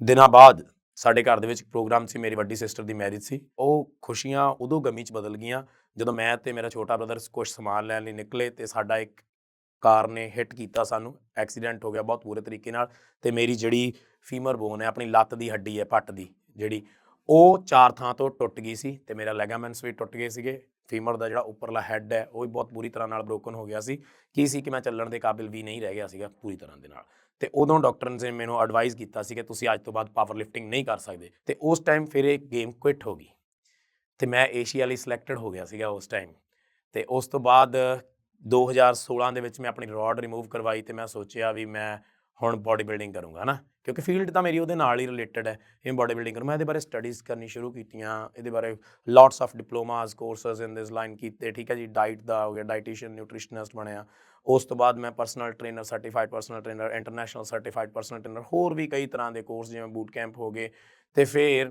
ਦਿਨਾਂ ਬਾਅਦ ਸਾਡੇ ਘਰ ਦੇ ਵਿੱਚ ਪ੍ਰੋਗਰਾਮ ਸੀ, ਮੇਰੀ ਵੱਡੀ ਸਿਸਟਰ ਦੀ ਮੈਰਿਜ ਸੀ। ਉਹ ਖੁਸ਼ੀਆਂ ਉਦੋਂ ਗਮੀ 'ਚ ਬਦਲ ਗਈਆਂ ਜਦੋਂ ਮੈਂ ਤੇ ਮੇਰਾ ਛੋਟਾ ਬ੍ਰਦਰ ਕੁਝ ਸਮਾਨ ਲੈਣ ਲਈ ਨਿਕਲੇ ਤੇ ਸਾਡਾ ਇੱਕ ਕਾਰ ਨੇ ਹਿੱਟ ਕੀਤਾ ਸਾਨੂੰ। ਐਕਸੀਡੈਂਟ ਹੋ ਗਿਆ ਬਹੁਤ ਬੁਰੇ ਤਰੀਕੇ ਨਾਲ ਤੇ ਮੇਰੀ ਜਿਹੜੀ ਫੀਮਰ ਬੋਨ ਹੈ, ਆਪਣੀ ਲੱਤ ਦੀ ਹੱਡੀ ਹੈ, ਪੱਟ ਦੀ ਜਿਹੜੀ, ਉਹ ਚਾਰ ਥਾਂ ਤੋਂ ਟੁੱਟ ਗਈ ਸੀ ਤੇ ਮੇਰਾ ਲੈਗਾਮੈਂਟਸ ਵੀ ਟੁੱਟ ਗਏ ਸੀਗੇ। ਫੀਮਰ ਦਾ ਜਿਹੜਾ ਉੱਪਰਲਾ ਹੈੱਡ ਹੈ, ਉਹ ਵੀ ਬਹੁਤ ਬੁਰੀ ਤਰ੍ਹਾਂ ਨਾਲ ਬ੍ਰੋਕਨ ਹੋ ਗਿਆ ਸੀ। ਕੀ ਸੀ ਕਿ ਮੈਂ ਚੱਲਣ ਦੇ ਕਾਬਿਲ ਵੀ ਨਹੀਂ ਰਹਿ ਗਿਆ ਸੀਗਾ ਪੂਰੀ ਤਰ੍ਹਾਂ ਦੇ ਨਾਲ। ਤੇ ਉਦੋਂ ਡਾਕਟਰ ਨੇ ਮੈਨੂੰ ਐਡਵਾਈਸ ਕੀਤਾ ਸੀ ਕਿ ਤੁਸੀਂ ਅੱਜ ਤੋਂ ਬਾਅਦ ਪਾਵਰ ਲਿਫਟਿੰਗ ਨਹੀਂ ਕਰ ਸਕਦੇ। ਤੇ ਉਸ ਟਾਈਮ ਫਿਰ ਇਹ ਗੇਮ ਕੁਇਟ ਹੋ ਗਈ। ਤੇ ਮੈਂ ਏਸ਼ੀਆ ਲਈ ਸਿਲੈਕਟਡ ਹੋ ਗਿਆ ਸੀਗਾ ਉਸ ਟਾਈਮ ਤੇ ਉਸ ਤੋਂ ਬਾਅਦ 2016 ਦੇ ਵਿੱਚ ਮੈਂ ਆਪਣੀ ਰੋਡ ਰਿਮੂਵ ਕਰਵਾਈ ਤੇ ਮੈਂ ਸੋਚਿਆ ਵੀ ਮੈਂ ਹੁਣ ਬਾਡੀ ਬਿਲਡਿੰਗ ਕਰੂੰਗਾ ਨਾ ਕਿਉਂਕਿ ਫੀਲਡ ਤਾਂ ਮੇਰੀ ਉਹਦੇ ਨਾਲ ਹੀ ਰਿਲੇਟਡ ਹੈ। ਇਹ ਬਾਡੀ ਬਿਲਡਿੰਗ ਕਰੂੰ। ਮੈਂ ਇਹਦੇ ਬਾਰੇ ਸਟੱਡੀਜ਼ ਕਰਨੀ ਸ਼ੁਰੂ ਕੀਤੀਆਂ। ਇਹਦੇ ਬਾਰੇ lots of diplomas courses in this line ਕੀਤੇ। ਠੀਕ ਹੈ ਜੀ ਡਾਈਟ ਦਾ ਹੋ ਗਿਆ ਡਾਈਟੀਸ਼ੀਅਨ ਨਿਊਟ੍ਰੀਸ਼ਨਿਸਟ ਬਣਿਆ। ਉਸ ਤੋਂ ਬਾਅਦ ਮੈਂ personal trainer certified personal trainer international certified personal trainer ਹੋਰ ਵੀ ਕਈ ਤਰ੍ਹਾਂ ਦੇ ਕੋਰਸ ਜਿਵੇਂ ਬੂਟ ਕੈਂਪ ਹੋ ਗਏ ਤੇ ਫਿਰ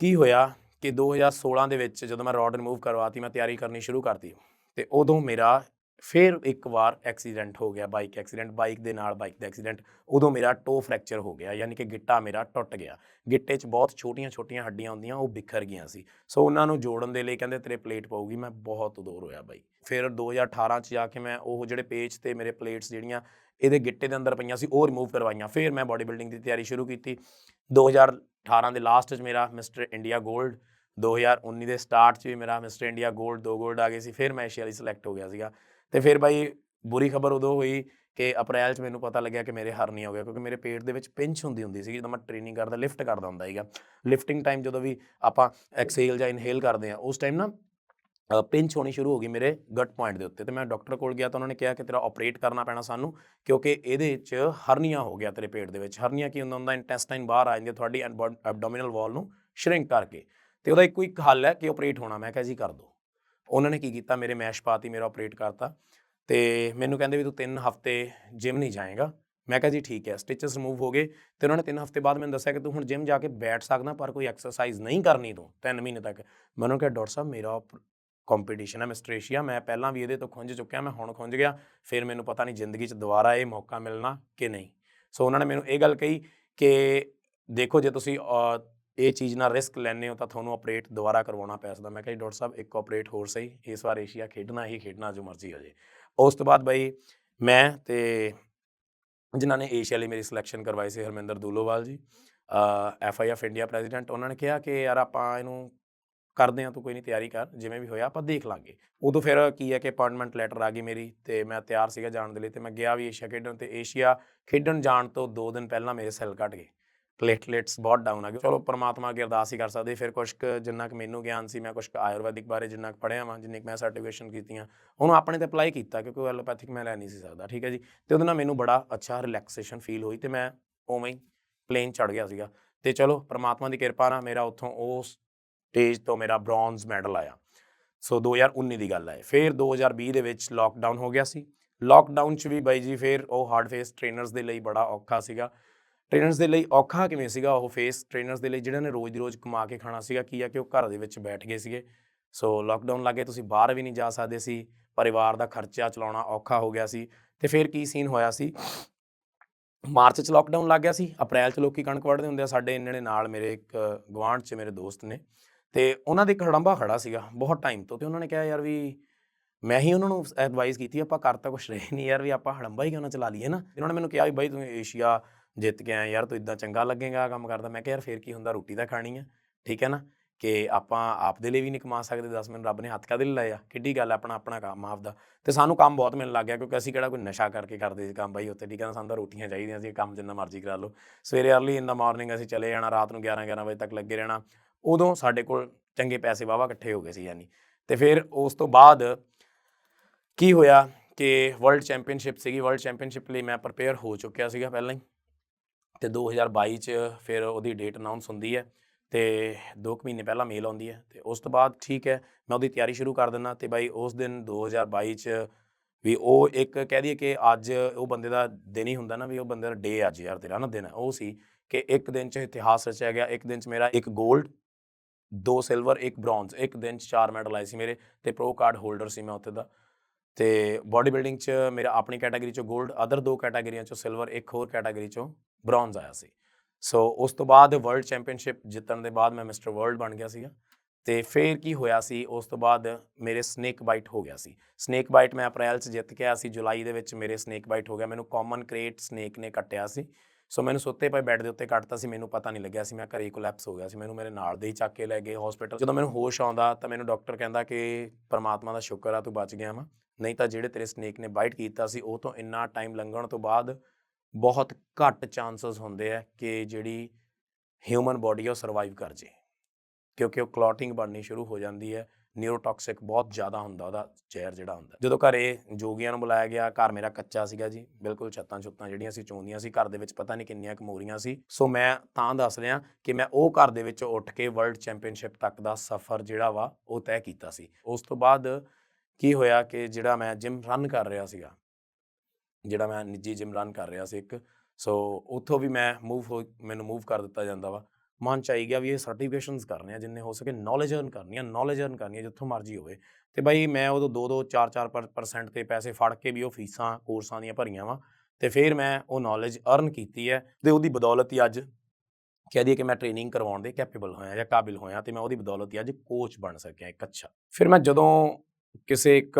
ਕੀ ਹੋਇਆ ਕਿ 2016 ਦੇ ਵਿੱਚ ਜਦੋਂ ਮੈਂ ਰੋਡ ਰਿਮੂਵ ਕਰਵਾਤੀ, ਮੈਂ ਤਿਆਰੀ ਕਰਨੀ ਸ਼ੁਰੂ ਕਰਤੀ ਤੇ ਉਦੋਂ ਮੇਰਾ ਫਿਰ ਇੱਕ ਵਾਰ ਐਕਸੀਡੈਂਟ ਹੋ ਗਿਆ ਬਾਈਕ ਐਕਸੀਡੈਂਟ ਬਾਈਕ ਦੇ ਨਾਲ ਬਾਈਕ ਦਾ ਐਕਸੀਡੈਂਟ ਉਦੋਂ ਮੇਰਾ ਟੋ ਫ੍ਰੈਕਚਰ ਹੋ ਗਿਆ, ਯਾਨੀ ਕਿ ਗਿੱਟਾ ਮੇਰਾ ਟੁੱਟ ਗਿਆ। ਗਿੱਟੇ 'ਚ ਬਹੁਤ ਛੋਟੀਆਂ-ਛੋਟੀਆਂ ਹੱਡੀਆਂ ਹੁੰਦੀਆਂ ਉਹ ਬਿਖਰ ਗਈਆਂ ਸੀ। ਸੋ ਉਹਨਾਂ ਨੂੰ ਜੋੜਨ ਦੇ ਲਈ ਕਹਿੰਦੇ, ਤੇਰੇ ਪਲੇਟ ਪਾਉਗੀ ਮੈਂ ਬਹੁਤ ਦੂਰ ਹੋਇਆ ਬਾਈ। ਫਿਰ 2018 'ਚ ਜਾ ਕੇ ਮੈਂ ਉਹ ਜਿਹੜੇ ਪੇਜ ਤੇ ਮੇਰੇ ਪਲੇਟਸ ਜਿਹੜੀਆਂ ਇਹਦੇ ਗਿੱਟੇ ਦੇ ਅੰਦਰ ਪਈਆਂ ਸੀ, ਉਹ ਰਿਮੂਵ ਕਰਵਾਈਆਂ। ਫਿਰ ਮੈਂ ਬਾਡੀ ਬਿਲਡਿੰਗ ਦੀ ਤਿਆਰੀ ਸ਼ੁਰੂ ਕੀਤੀ। 2018 ਦੇ ਲਾਸਟ 'ਚ ਮੇਰਾ ਮਿਸਟਰ ਇੰਡੀਆ 골ਡ 2019 ਦੇ ਸਟਾਰਟ 'ਚ ਵੀ ਮੇਰਾ ਮਿਸਟਰ ਇੰਡੀਆ 골ਡ ਦੋ 골ਡ ਆ ਗਏ ਸੀ। ਫਿਰ ਮੈਂ ਏਸ਼ੀਆ ਲਈ ਸਿਲੈਕਟ ਹੋ ਗਿਆ ਸੀਗਾ। ਤੇ ਫਿਰ ਬਾਈ ਬੁਰੀ ਖਬਰ ਉਦੋਂ ਹੋਈ ਕਿ ਅਪ੍ਰੈਲ 'ਚ ਮੈਨੂੰ ਪਤਾ ਲੱਗਿਆ ਕਿ ਮੇਰੇ ਹਰਨੀਆ ਹੋ ਗਿਆ, ਕਿਉਂਕਿ ਮੇਰੇ ਪੇਟ ਦੇ ਵਿੱਚ ਪਿੰਚ ਹੁੰਦੀ ਹੁੰਦੀ ਸੀ ਜਦੋਂ ਮੈਂ ਟ੍ਰੇਨਿੰਗ ਕਰਦਾ ਲਿਫਟ ਕਰਦਾ ਹੁੰਦਾ ਸੀਗਾ। ਲਿਫਟਿੰਗ ਟਾਈਮ ਜਦੋਂ ਵੀ ਆਪਾਂ ਐਕਸੇਲ ਜਾਂ ਇਨਹੇਲ ਕਰਦੇ ਆ ਉਸ ਟਾਈਮ ਨਾ ਪਿੰਚ ਹੋਣੀ ਸ਼ੁਰੂ ਹੋ ਗਈ ਮੇਰੇ ਗਟ ਪੁਆਇੰਟ ਦੇ ਉੱਤੇ ਤੇ ਮੈਂ ਡਾਕਟਰ ਕੋਲ ਗਿਆ ਤਾਂ ਉਹਨਾਂ ਨੇ ਕਿਹਾ ਕਿ ਤੇਰਾ ਆਪਰੇਟ ਕਰਨਾ ਪੈਣਾ ਸਾਨੂੰ, ਕਿਉਂਕਿ ਇਹਦੇ 'ਚ ਹਰਨੀਆ ਹੋ ਗਿਆ ਤੇਰੇ ਪੇਟ ਦੇ ਵਿੱਚ। ਹਰਨੀਆ ਕੀ ਹੁੰਦਾ ਹੁੰਦਾ ਇੰਟੈਸਟਾਈਨ ਬਾਹਰ ਆ ਜਾਂਦੀ ਹੈ, ਤੁਹਾਡੀ ਐਬਡੋਮੀਨਲ ਵਾਲ ਨੂੰ ਸ਼ਰਿੰਕ ਕਰਕੇ। ਤੇ ਉਹਦਾ ਇੱਕੋ ਇੱਕ ਹੱਲ ਹੈ ਕਿ ਆਪਰੇਟ ਹੋਣਾ, ਮੈਂ ਕਿਹਾ ਜੀ ਕਰ ਦੋ। ਉਹਨਾਂ ਨੇ ਕੀ ਕੀਤਾ, ਮੇਰੇ ਮੈਸ਼ ਪਾਤੀ ਮੇਰਾ ਆਪਰੇਟ ਕਰਤਾ ਤੇ ਮੈਨੂੰ ਕਹਿੰਦੇ ਵੀ ਤੂੰ 3 ਹਫ਼ਤੇ ਜਿਮ ਨਹੀਂ ਜਾਏਗਾ। ਮੈਂ ਕਿਹਾ ਜੀ ਠੀਕ ਹੈ ਸਟਿਚਸ ਰਿਮੂਵ ਹੋ ਗਏ ਤੇ ਉਹਨਾਂ ਨੇ 3 ਹਫ਼ਤੇ ਬਾਅਦ ਮੈਨੂੰ ਦੱਸਿਆ ਕਿ ਤੂੰ ਹੁਣ ਜਿਮ ਜਾ ਕੇ ਬੈਠ ਸਕਦਾ ਪਰ ਕੋਈ ਐਕਸਰਸਾਈਜ਼ ਨਹੀਂ ਕਰਨੀ ਤੂੰ 3 ਮਹੀਨੇ ਤੱਕ। ਮੈਂ ਉਹਨੂੰ ਕਿਹਾ, ਡਾਕਟਰ ਸਾਹਿਬ, ਮੇਰਾ ਕੰਪੀਟੀਸ਼ਨ ਹੈ ਮਿਸਟਰ ਮੈਂ ਪਹਿਲਾਂ ਵੀ ਇਹਦੇ ਤੋਂ ਖੁੰਝ ਚੁੱਕਿਆ, ਮੈਂ ਹੁਣ ਖੁੰਝ ਗਿਆ, ਫਿਰ ਮੈਨੂੰ ਪਤਾ ਨਹੀਂ ਜ਼ਿੰਦਗੀ 'ਚ ਦੁਬਾਰਾ ਇਹ ਮੌਕਾ ਮਿਲਣਾ ਕਿ ਨਹੀਂ? ਸੋ ਉਹਨਾਂ ਨੇ ਮੈਨੂੰ ਇਹ ਗੱਲ ਕਹੀ ਕਿ ਦੇਖੋ ਜੇ ਤੁਸੀਂ ਇਹ ਚੀਜ਼ ਨਾਲ ਰਿਸਕ ਲੈਣੇ ਹੋ ਤਾਂ ਤੁਹਾਨੂੰ ਆਪਰੇਟ ਦੁਬਾਰਾ ਕਰਵਾਉਣਾ ਪੈ ਸਕਦਾ। ਮੈਂ ਕਿਹਾ ਜੀ ਡਾਕਟਰ ਸਾਹਿਬ, ਇੱਕ ਆਪਰੇਟ ਹੋਰ ਸਹੀ, ਇਸ ਵਾਰ ਏਸ਼ੀਆ ਖੇਡਣਾ ਹੀ ਖੇਡਣਾ ਜੋ ਮਰਜ਼ੀ ਹੋ ਜੇ। ਉਸ ਤੋਂ ਬਾਅਦ ਬਈ ਮੈਂ ਤੇ ਜਿਨ੍ਹਾਂ ਨੇ ਏਸ਼ੀਆ ਲਈ ਮੇਰੀ ਸਿਲੈਕਸ਼ਨ ਕਰਵਾਈ ਸੀ Harminder Dulowal ji F I F India president ਉਹਨਾਂ ਨੇ ਕਿਹਾ ਕਿ ਯਾਰ ਆਪਾਂ ਇਹਨੂੰ ਕਰਦੇ ਆ ਤੂੰ ਕੋਈ ਨਹੀਂ ਤਿਆਰੀ ਕਰ, ਜਿਵੇਂ ਵੀ ਹੋਇਆ ਆਪਾਂ ਦੇਖ ਲਾਂਗੇ। ਉਦੋਂ ਫਿਰ ਕੀ ਹੈ ਕਿ ਅਪਾਇੰਟਮੈਂਟ ਲੈਟਰ ਆ ਗਈ ਮੇਰੀ ਤੇ ਮੈਂ ਤਿਆਰ ਸੀਗਾ ਜਾਣ ਦੇ ਲਈ ਤੇ ਮੈਂ ਗਿਆ ਵੀ ਏਸ਼ੀਆ ਖੇਡਣ ਤੇ ਏਸ਼ੀਆ ਖੇਡਣ ਜਾਣ ਤੋਂ 2 ਦਿਨ ਪਹਿਲਾਂ ਮੇਰੇ ਸੈੱਲ ਘਟ ਗਏ। ਪਲੇਟਲੇਟਸ ਬਹੁਤ ਡਾਊਨ ਆ ਗਏ। ਚਲੋ ਪਰਮਾਤਮਾ ਅੱਗੇ ਅਰਦਾਸ ਹੀ ਕਰ ਸਕਦੇ ਫਿਰ ਕੁਛ ਕੁ ਜਿੰਨਾ ਕਿ ਮੈਨੂੰ ਗਿਆਨ ਸੀ ਮੈਂ ਕੁਛ ਕੁ ਆਯੁਰਵੈਦਿਕ ਬਾਰੇ ਜਿੰਨਾ ਕੁ ਪੜ੍ਹਿਆ ਵਾਂ ਜਿੰਨੀ ਕੁ ਮੈਂ ਸਰਟੀਫਿਕੇਸ਼ਨ ਕੀਤੀਆਂ ਉਹਨੂੰ ਆਪਣੇ ਤੇ ਅਪਲਾਈ ਕੀਤਾ ਕਿਉਂਕਿ ਐਲੋਪੈਥਿਕ ਮੈਂ ਲੈ ਨਹੀਂ ਸੀ ਸਕਦਾ ਠੀਕ ਹੈ ਜੀ? ਤੇ ਉਹਦੇ ਨਾਲ ਮੈਨੂੰ ਬੜਾ ਅੱਛਾ ਰਿਲੈਕਸੇਸ਼ਨ ਫੀਲ ਹੋਈ ਤੇ ਮੈਂ ਉਵੇਂ ਹੀ ਪਲੇਨ ਚੜ ਗਿਆ ਸੀਗਾ। ਤੇ ਚਲੋ ਪਰਮਾਤਮਾ ਦੀ ਕਿਰਪਾ ਨਾਲ ਮੇਰਾ ਉੱਥੋਂ ਉਸ ਸਟੇਜ ਤੋਂ ਮੇਰਾ ਬ੍ਰੌਂਜ਼ ਮੈਡਲ ਆਇਆ। ਸੋ 2019 ਦੀ ਗੱਲ ਹੈ ਫਿਰ 2020 ਦੇ ਵਿੱਚ ਲੋਕਡਾਊਨ ਹੋ ਗਿਆ ਸੀ। ਲੋਕਡਾਊਨ 'ਚ ਵੀ ਬਾਈ ਜੀ ਫਿਰ ਉਹ ਹਾਰਡ ਫੇਸ ਟ੍ਰੇਨਰਸ ਦੇ ਲਈ ਬੜਾ ਔਖਾ ਸੀਗਾ। ਟ੍ਰੇਨਰਸ ਦੇ ਲਈ ਔਖਾ ਕਿਵੇਂ ਸੀਗਾ ਉਹ ਫੇਸ ਟ੍ਰੇਨਰਸ ਦੇ ਲਈ ਜਿਹੜਾ ਨੇ ਰੋਜ਼ ਦੀ ਰੋਜ਼ ਕਮਾ ਕੇ ਖਾਣਾ ਸੀਗਾ, ਕੀ ਆ ਕਿ ਉਹ ਘਰ ਦੇ ਵਿੱਚ ਬੈਠ ਗਏ ਸੀਗੇ। ਸੋ ਲੋਕਡਾਊਨ ਲੱਗੇ ਤੁਸੀਂ ਬਾਹਰ ਵੀ ਨਹੀਂ ਜਾ ਸਕਦੇ ਸੀ, ਪਰਿਵਾਰ ਦਾ ਖਰਚਾ ਚਲਾਉਣਾ ਔਖਾ ਹੋ ਗਿਆ ਸੀ ਤੇ ਫਿਰ ਕੀ ਸੀਨ ਹੋਇਆ ਸੀ? ਮਾਰਚ ਚ ਲੋਕਡਾਊਨ ਲੱਗ ਗਿਆ ਸੀ, ਅਪ੍ਰੈਲ ਚ ਲੋਕੀ ਕਣਕ ਵੜਦੇ ਹੁੰਦੇ ਆ, ਸਾਡੇ ਇਹਨਾਂ ਨੇ ਨਾਲ ਮੇਰੇ ਇੱਕ ਗਵਾਂਢ ਚ ਮੇਰੇ ਦੋਸਤ ਨੇ ਤੇ ਉਹਨਾਂ ਦੇ ਇੱਕ ਹੜੰਬਾ ਖੜਾ ਸੀਗਾ ਬਹੁਤ ਟਾਈਮ ਤੋਂ ਤੇ ਉਹਨਾਂ ਨੇ ਕਿਹਾ, ਯਾਰ ਵੀ ਮੈਂ ਹੀ ਉਹਨਾਂ ਨੂੰ ਐਡਵਾਈਸ ਕੀਤੀ, ਆਪਾਂ ਕਰ ਤਾਂ ਕੁਛ ਰਹੇ ਨਹੀਂ ਯਾਰ, ਵੀ ਆਪਾਂ ਹੜੰਬਾ ਹੀ ਕਿਉਂ ਨਾ ਚਲਾ ਲਈਏ ਨਾ? ਤੇ ਉਹਨਾਂ ਨੇ ਮੈਨੂੰ ਕਿਹਾ ਵੀ, ਬਾਈ ਤੂੰ ਏਸ਼ੀਆ ਜਿੱਤ ਕੇ ਆਇਆ ਯਾਰ ਤੂੰ ਇਦਾਂ ਚੰਗਾ ਲੱਗੇਗਾ ਕੰਮ ਕਰਦਾ। ਮੈਂ ਕਿਹਾ ਯਾਰ ਫੇਰ ਕੀ ਹੁੰਦਾ ਰੋਟੀ ਤਾਂ ਖਾਣੀ ਆ। ਠੀਕ ਹੈ ਨਾ? ਕਿ ਆਪਾਂ ਆਪਦੇ ਲਈ ਵੀ ਨਹੀਂ ਕਮਾ ਸਕਦੇ 10 ਮਿੰਟ ਰੱਬ ਨੇ ਹੱਥ ਕਾਹਦੇ ਲਈ ਲਾਏ ਕਿੱਡੀ ਗੱਲ ਆ, ਆਪਣਾ ਆਪਣਾ ਕੰਮ ਆਪਦਾ। ਤੇ ਸਾਨੂੰ ਕੰਮ ਬਹੁਤ ਮਿਲਣ ਲੱਗ ਗਿਆ ਕਿਉਂਕਿ ਅਸੀਂ ਕਿਹੜਾ ਕੋਈ ਨਸ਼ਾ ਕਰਕੇ ਕਰਦੇ ਸੀ ਕੰਮ ਬਾਈ ਉੱਥੇ ਠੀਕ ਹੈ ਨਾ? ਸਾਨੂੰ ਤਾਂ ਰੋਟੀਆਂ ਚਾਹੀਦੀਆਂ ਸੀ ਕੰਮ ਜਿੰਨਾ ਮਰਜ਼ੀ ਕਰਾ ਲਓ। ਸਵੇਰੇ ਅਰਲੀ ਇਨ ਦਾ ਮਾਰਨਿੰਗ ਅਸੀਂ ਚਲੇ ਜਾਣਾ ਰਾਤ ਨੂੰ 11 11 ਵਜੇ ਤੱਕ ਲੱਗੇ ਰਹਿਣਾ। ਉਦੋਂ ਸਾਡੇ ਕੋਲ ਚੰਗੇ ਪੈਸੇ ਵਾਵਾ ਇਕੱਠੇ ਹੋ ਗਏ ਸੀ ਯਾਨੀ। ਤੇ ਫਿਰ ਉਸ ਤੋਂ ਬਾਅਦ ਕੀ ਹੋਇਆ ਕਿ ਵਰਲਡ ਚੈਂਪੀਅਨਸ਼ਿਪ ਸੀਗੀ। ਵਰਲਡ ਚੈਂਪੀਅਨਸ਼ਿਪ ਲਈ ਮੈਂ ਪ੍ਰਪੇਅਰ ਹੋ ਚੁੱਕਿਆ ਸੀਗਾ ਪਹਿਲਾਂ ਹੀ। ਤੇ 2022 ਚ ਫਿਰ ਉਹਦੀ ਡੇਟ ਅਨਾਉਂਸ ਹੁੰਦੀ ਹੈ ਤੇ 2 ਮਹੀਨੇ ਪਹਿਲਾਂ ਮੇਲ ਆਉਂਦੀ ਹੈ ਤੇ ਉਸ ਤੋਂ ਬਾਅਦ ਠੀਕ ਹੈ, ਮੈਂ ਉਹਦੀ ਤਿਆਰੀ ਸ਼ੁਰੂ ਕਰ ਦਿੰਦਾ ਤੇ ਬਾਈ ਉਸ ਦਿਨ 2022 ਚ ਵੀ ਉਹ ਇੱਕ ਕਹਿ ਦਈਏ ਕਿ ਅੱਜ ਉਹ ਬੰਦੇ ਦਾ ਦਿਨ ਹੀ ਹੁੰਦਾ ਨਾ ਵੀ ਉਹ ਬੰਦੇ ਦਾ ਡੇ ਅੱਜ ਯਾਰ ਤੇਰਾ ਨਾ ਦਿਨ ਉਹ ਸੀ ਕਿ ਇੱਕ ਦਿਨ ਚ ਇਤਿਹਾਸ ਰਚਿਆ ਗਿਆ, ਇੱਕ ਦਿਨ ਚ ਮੇਰਾ ਇੱਕ 골ਡ ਦੋ ਸਿਲਵਰ ਇੱਕ ਬ੍ਰੌਂਜ਼ ਇੱਕ ਦਿਨ ਚ ਚਾਰ ਮੈਡਲ ਆਏ ਸੀ ਮੇਰੇ ਤੇ ਪ੍ਰੋ ਕਾਰਡ ਹੋਲਡਰ ਸੀ ਮੈਂ ਉੱਥੇ ਦਾ ਤੇ ਬਾਡੀ ਬਿਲਡਿੰਗ ਚ ਮੇਰਾ ਆਪਣੀ ਕੈਟਾਗਰੀ ਚੋਂ 골ਡ ਅਦਰ ਦੋ ਕੈਟਾਗਰੀਆਂ ਚੋਂ ਸਿਲਵਰ ਇੱਕ ਹੋਰ ਕੈਟਾਗਰੀ ਚੋਂ ਬ੍ਰੌਂਜ਼ ਆਇਆ ਸੀ। ਸੋ ਉਸ ਤੋਂ ਬਾਅਦ ਵਰਲਡ ਚੈਂਪੀਅਨਸ਼ਿਪ ਜਿੱਤਣ ਦੇ ਬਾਅਦ ਮੈਂ ਮਿਸਟਰ ਵਰਲਡ ਬਣ ਗਿਆ ਸੀਗਾ। ਤੇ ਫਿਰ ਕੀ ਹੋਇਆ ਸੀ, ਉਸ ਤੋਂ ਬਾਅਦ ਮੇਰੇ ਸਨੇਕ ਬਾਈਟ ਹੋ ਗਿਆ ਸੀ। ਸਨੇਕ ਬਾਈਟ ਮੈਂ ਅਪ੍ਰੈਲ 'ਚ ਜਿੱਤ ਕੇ ਆਇਆ ਸੀ, ਜੁਲਾਈ ਦੇ ਵਿੱਚ ਮੇਰੇ ਸਨੇਕ ਬਾਈਟ ਹੋ ਗਿਆ। ਮੈਨੂੰ ਕਾਮਨ ਕ੍ਰੇਟ ਸਨੇਕ ਨੇ ਕੱਟਿਆ ਸੀ। ਸੋ ਮੈਨੂੰ ਸੁੱਤੇ ਪਏ ਬੈੱਡ ਦੇ ਉੱਤੇ ਕੱਟਤਾ ਸੀ, ਮੈਨੂੰ ਪਤਾ ਨਹੀਂ ਲੱਗਿਆ ਸੀ, ਮੈਂ ਘਰੇ ਕੋਲੈਪਸ ਹੋ ਗਿਆ ਸੀ। ਮੈਨੂੰ ਮੇਰੇ ਨਾਲ ਦੇ ਹੀ ਚੱਕ ਕੇ ਲੈ ਗਏ ਹਸਪੀਟਲ ਜਦੋਂ ਮੈਨੂੰ ਹੋਸ਼ ਆਉਂਦਾ ਤਾਂ ਮੈਨੂੰ ਡਾਕਟਰ ਕਹਿੰਦਾ ਕਿ ਪਰਮਾਤਮਾ ਦਾ ਸ਼ੁਕਰ ਆ, ਤੂੰ ਬਚ ਗਿਆ ਵਾ। ਨਹੀਂ ਤਾਂ ਜਿਹੜੇ ਤੇਰੇ ਸਨੇਕ ਨੇ ਬਾਈਟ ਕੀਤਾ ਸੀ, ਉਹ ਤੋਂ ਇੰਨਾ ਟਾਈਮ ਲੰਘਣ ਤੋਂ ਬਾਅਦ ਬਹੁਤ ਘੱਟ ਚਾਂਸਸ ਹੁੰਦੇ ਆ ਕਿ ਜਿਹੜੀ ਹਿਊਮਨ ਬਾਡੀ ਉਹ ਸਰਵਾਈਵ ਕਰ ਜੇ। ਕਿਉਂਕਿ ਉਹ ਕਲੌਟਿੰਗ ਬਣਨੀ ਸ਼ੁਰੂ ਹੋ ਜਾਂਦੀ ਹੈ, ਨਿਊਰੋਟੌਕਸਿਕ ਬਹੁਤ ਜ਼ਿਆਦਾ ਹੁੰਦਾ ਉਹਦਾ ਜ਼ਹਿਰ ਜਿਹੜਾ ਹੁੰਦਾ। ਜਦੋਂ ਘਰੇ ਜੋਗੀਆਂ ਨੂੰ ਬੁਲਾਇਆ ਗਿਆ, ਘਰ ਮੇਰਾ ਕੱਚਾ ਸੀਗਾ ਜੀ, ਬਿਲਕੁਲ ਛੱਤਾਂ ਛੁੱਤਾਂ ਜਿਹੜੀਆਂ ਸੀ ਚੋਂਦੀਆਂ ਸੀ, ਘਰ ਦੇ ਵਿੱਚ ਪਤਾ ਨਹੀਂ ਕਿੰਨੀਆਂ ਕੁ ਮੋਰੀਆਂ ਸੀ। ਸੋ ਮੈਂ ਤਾਂ ਦੱਸ ਰਿਹਾ ਕਿ ਮੈਂ ਉਹ ਘਰ ਦੇ ਵਿੱਚ ਉੱਠ ਕੇ ਵਰਲਡ ਚੈਂਪੀਅਨਸ਼ਿਪ ਤੱਕ ਦਾ ਸਫ਼ਰ ਜਿਹੜਾ ਵਾ, ਉਹ ਤੈਅ ਕੀਤਾ ਸੀ। ਉਸ ਤੋਂ ਬਾਅਦ ਕੀ ਹੋਇਆ ਕਿ ਜਿਹੜਾ ਮੈਂ ਜਿਮ ਰਨ ਕਰ ਰਿਹਾ ਸੀਗਾ ਜਿਹੜਾ ਮੈਂ ਨਿੱਜੀ ਜਿਮ ਰਨ ਕਰ ਰਿਹਾ ਸੀ ਇੱਕ। ਸੋ ਉੱਥੋਂ ਵੀ ਮੈਂ ਮੂਵ ਹੋ, ਮੈਨੂੰ ਮੂਵ ਕਰ ਦਿੱਤਾ ਜਾਂਦਾ ਵਾ। ਮਨ ਚ ਆਈ ਗਿਆ ਵੀ ਇਹ ਸਰਟੀਫਿਕੇਸ਼ਨਸ ਕਰਨੇ ਆ, ਜਿੰਨੇ ਹੋ ਸਕੇ ਨੌਲੇਜ ਅਰਨ ਕਰਨੀ ਆ ਨੌਲੇਜ ਅਰਨ ਕਰਨੀ ਆ, ਜਿੱਥੋਂ ਮਰਜ਼ੀ ਹੋਵੇ। ਤੇ ਬਾਈ ਮੈਂ ਉਦੋਂ 2-2 4-4 ਪਰਸੈਂਟ ਤੇ ਪੈਸੇ ਫੜ ਕੇ ਵੀ ਉਹ ਫੀਸਾਂ ਕੋਰਸਾਂ ਦੀਆਂ ਭਰੀਆਂ ਵਾ। ਤੇ ਫਿਰ ਮੈਂ ਉਹ ਨੌਲੇਜ ਅਰਨ ਕੀਤੀ ਹੈ ਤੇ ਉਹਦੀ ਬਦੌਲਤ ਹੀ ਅੱਜ ਕਹਿ ਦਈਏ ਕਿ ਮੈਂ ਟ੍ਰੇਨਿੰਗ ਕਰਵਾਉਣ ਦੇ ਕੈਪੇਬਲ ਹੋਇਆ ਜਾਂ ਕਾਬਿਲ ਹੋਇਆ ਤੇ ਮੈਂ ਉਹਦੀ ਬਦੌਲਤ ਹੀ ਅੱਜ ਕੋਚ ਬਣ ਸਕਿਆ ਇੱਕ ਅੱਛਾ। ਫਿਰ ਮੈਂ ਜਦੋਂ ਕਿਸੇ ਇੱਕ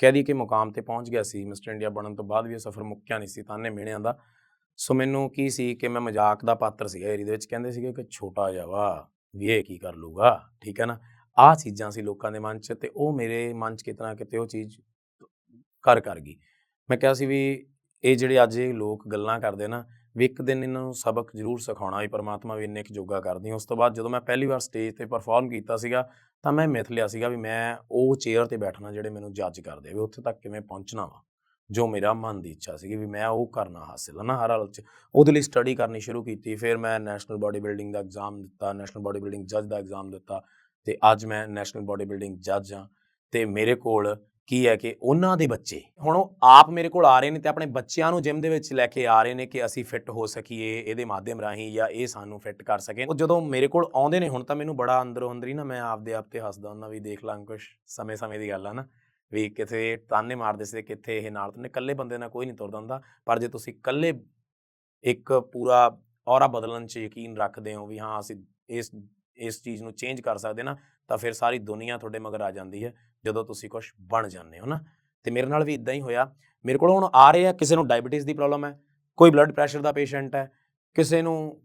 ਕਹਿ ਦਈਏ ਕਿ ਮੁਕਾਮ ਤੇ ਪਹੁੰਚ ਗਿਆ ਸੀ ਮਿਸਟਰ ਇੰਡੀਆ ਬਣਨ ਤੋਂ ਬਾਅਦ ਵੀ ਇਹ ਸਫ਼ਰ ਮੁੱਕਿਆ ਨਹੀਂ ਸੀ ਤਾਨੇ ਮਿਹਣਿਆਂ ਦਾ। ਸੋ ਮੈਨੂੰ ਕੀ ਸੀ ਕਿ ਮੈਂ ਮਜ਼ਾਕ ਦਾ ਪਾਤਰ ਸੀਗਾ, ਏਰੀ ਦੇ ਵਿੱਚ ਕਹਿੰਦੇ ਸੀਗੇ ਕਿ ਛੋਟਾ ਜਿਹਾ ਵਾ, ਵੀ ਇਹ ਕੀ ਕਰ ਲੂਗਾ ਠੀਕ ਹੈ ਨਾ? ਆਹ ਚੀਜ਼ਾਂ ਸੀ ਲੋਕਾਂ ਦੇ ਮਨ 'ਚ ਤੇ ਉਹ ਮੇਰੇ ਮਨ 'ਚ ਕਿਤਨਾ ਕਿਤੇ ਉਹ ਚੀਜ਼ ਕਰ ਕਰ ਗਈ। ਮੈਂ ਕਿਹਾ ਸੀ ਵੀ ਇਹ ਜਿਹੜੇ ਅੱਜ ਇਹ ਲੋਕ ਗੱਲਾਂ ਕਰਦੇ ਨਾ ਵੀ ਇੱਕ ਦਿਨ ਇਹਨਾਂ ਨੂੰ ਸਬਕ ਜ਼ਰੂਰ ਸਿਖਾਉਣਾ ਵੀ ਪਰਮਾਤਮਾ ਵੀ ਇੰਨੇ ਕੁ ਯੋਗਾ ਕਰਦੀ। ਉਸ ਤੋਂ ਬਾਅਦ ਜਦੋਂ ਮੈਂ ਪਹਿਲੀ ਵਾਰ ਸਟੇਜ ਤੇ ਪਰਫਾਰਮ ਕੀਤਾ ਸੀਗਾ, ਤਾਂ ਮੈਂ ਮਿਥ ਲਿਆ ਸੀਗਾ ਵੀ ਮੈਂ ਉਹ ਚੇਅਰ ਤੇ ਬੈਠਣਾ ਜਿਹੜੇ ਮੈਨੂੰ ਜੱਜ ਕਰਦੇ ਵੀ ਉੱਥੇ ਤੱਕ ਕਿਵੇਂ ਪਹੁੰਚਣਾ ਵਾ, ਜੋ ਮੇਰਾ ਮਨ ਦੀ ਇੱਛਾ ਸੀਗੀ ਵੀ ਮੈਂ ਉਹ ਕਰਨਾ ਹਾਸਿਲ ਹੈ ਨਾ, ਹਰ ਹਾਲਤ 'ਚ ਉਹਦੇ ਲਈ ਸਟੱਡੀ ਕਰਨੀ ਸ਼ੁਰੂ ਕੀਤੀ, ਫਿਰ ਮੈਂ ਨੈਸ਼ਨਲ ਬਾਡੀ ਬਿਲਡਿੰਗ ਦਾ ਐਗਜ਼ਾਮ ਦਿੱਤਾ ਨੈਸ਼ਨਲ ਬਾਡੀ ਬਿਲਡਿੰਗ ਜੱਜ ਦਾ ਐਗਜ਼ਾਮ ਦਿੱਤਾ, ਤੇ ਅੱਜ ਮੈਂ ਨੈਸ਼ਨਲ ਬਾਡੀ ਬਿਲਡਿੰਗ ਜੱਜ ਹਾਂ, ਤੇ ਮੇਰੇ ਕੋਲ ਕੀ ਹੈ ਕਿ ਉਹਨਾਂ ਦੇ ਬੱਚੇ, ਹੁਣ ਉਹ ਆਪ ਮੇਰੇ ਕੋਲ ਆ ਰਹੇ ਨੇ ਤੇ ਆਪਣੇ ਬੱਚਿਆਂ ਨੂੰ ਜਿਮ ਦੇ ਵਿੱਚ ਲੈ ਕੇ ਆ ਰਹੇ ਨੇ ਕਿ ਅਸੀਂ ਫਿੱਟ ਹੋ ਸਕੀਏ, ਇਹਦੇ ਮਾਧਿਅਮ ਰਾਹੀਂ ਜਾਂ ਇਹ ਸਾਨੂੰ ਫਿੱਟ ਕਰ ਸਕੇ ਉਹ ਜਦੋਂ ਮੇਰੇ ਕੋਲ ਆਉਂਦੇ ਨੇ, ਹੁਣ ਤਾਂ ਮੈਨੂੰ ਬੜਾ ਅੰਦਰੋਂ ਅੰਦਰ ਹੀ ਨਾ ਮੈਂ ਆਪਦੇ ਆਪ ਤੇ ਹੱਸਦਾ ਹੁੰਦਾ ਵੀ ਦੇਖ ਲਾਂ ਕੁਛ ਸਮੇਂ ਸਮੇਂ ਦੀ ਗੱਲ ਆ ਨਾ, ਵੀ ਕਿਤੇ ਤਾਨੇ ਮਾਰਦੇ ਸੀ ਕਿੱਥੇ ਇਹ ਨਾਲ ਤੁੰਨੇ ਇਕੱਲੇ ਬੰਦੇ ਨਾਲ ਕੋਈ ਨਹੀਂ ਤੁਰਦਾ ਹੁੰਦਾ, ਪਰ ਜੇ ਤੁਸੀਂ ਇਕੱਲੇ ਇੱਕ ਪੂਰਾ ਔਰਾ ਬਦਲਣ 'ਚ ਯਕੀਨ ਰੱਖਦੇ ਹੋ ਵੀ ਹਾਂ, ਅਸੀਂ ਇਸ ਇਸ ਚੀਜ਼ ਨੂੰ ਚੇਂਜ ਕਰ ਸਕਦੇ ਨਾ ਤਾਂ ਫਿਰ ਸਾਰੀ ਦੁਨੀਆ ਤੁਹਾਡੇ ਮਗਰ ਆ ਜਾਂਦੀ ਹੈ, ਜਦੋਂ ਤੁਸੀਂ ਕੁਝ ਬਣ ਜਾਂਦੇ ਹੋ ਨਾ। ਤੇ ਮੇਰੇ ਨਾਲ ਵੀ ਇਦਾਂ ਹੀ ਹੋਇਆ। ਮੇਰੇ ਕੋਲ ਹੁਣ ਆ ਰਹੇ ਆ ਕਿਸੇ ਨੂੰ ਡਾਇਬੀਟੀਜ਼ ਦੀ ਪ੍ਰੋਬਲਮ ਹੈ, ਕੋਈ ਬਲੱਡ ਪ੍ਰੈਸ਼ਰ ਦਾ ਪੇਸ਼ੈਂਟ ਹੈ, ਕਿਸੇ ਨੂੰ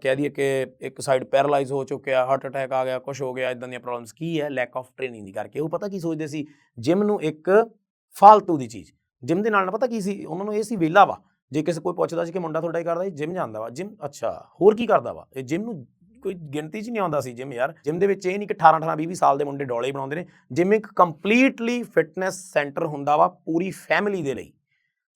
ਕਹਿ ਦਈਏ ਕਿ ਇੱਕ ਸਾਈਡ ਪੈਰਾਲਾਈਜ਼ ਹੋ ਚੁੱਕਿਆ ਹਾਰਟ ਅਟੈਕ ਆ ਗਿਆ ਕੁਝ ਹੋ ਗਿਆ, ਇਦਾਂ ਦੀਆਂ ਪ੍ਰੋਬਲਮਸ ਕੀ ਹੈ? ਲੈਕ ਆਫ ਟ੍ਰੇਨਿੰਗ ਦੀ ਕਰਕੇ। ਉਹ ਪਤਾ ਕੀ ਸੋਚਦੇ ਸੀ? ਜਿਮ ਨੂੰ ਇੱਕ ਫਾਲਤੂ ਦੀ ਚੀਜ਼। ਜਿਮ ਦੇ ਨਾਲ ਨਾ ਪਤਾ ਕੀ ਸੀ? ਉਹਨਾਂ ਨੂੰ ਇਹ ਸੀ ਵਿਹਲਾ ਵਾ। ਜੇ ਕਿਸੇ ਕੋਈ ਪੁੱਛਦਾ ਸੀ ਕਿ ਮੁੰਡਾ ਤੁਹਾਡਾ ਹੀ ਕਰਦਾ? ਜੀ ਜਿਮ ਜਾਂਦਾ ਵਾ। ਜਿਮ ਅੱਛਾ, ਹੋਰ ਕੀ ਕਰਦਾ ਵਾ? ਇਹ ਜਿਮ ਨੂੰ ਕੋਈ ਗਿਣਤੀ 'ਚ ਨਹੀਂ ਆਉਂਦਾ ਸੀ ਜਿਮ ਯਾਰ। ਜਿਮ ਦੇ ਵਿੱਚ ਇਹ ਨਹੀਂ ਕਿ 18 18 20 20 ਸਾਲ ਦੇ ਮੁੰਡੇ ਡੋਲੇ ਹੀ ਬਣਾਉਂਦੇ ਨੇ। ਜਿਮ ਇੱਕ ਕੰਪਲੀਟਲੀ ਫਿਟਨੈਸ ਸੈਂਟਰ ਹੁੰਦਾ ਵਾ ਪੂਰੀ ਫੈਮਿਲੀ ਦੇ ਲਈ।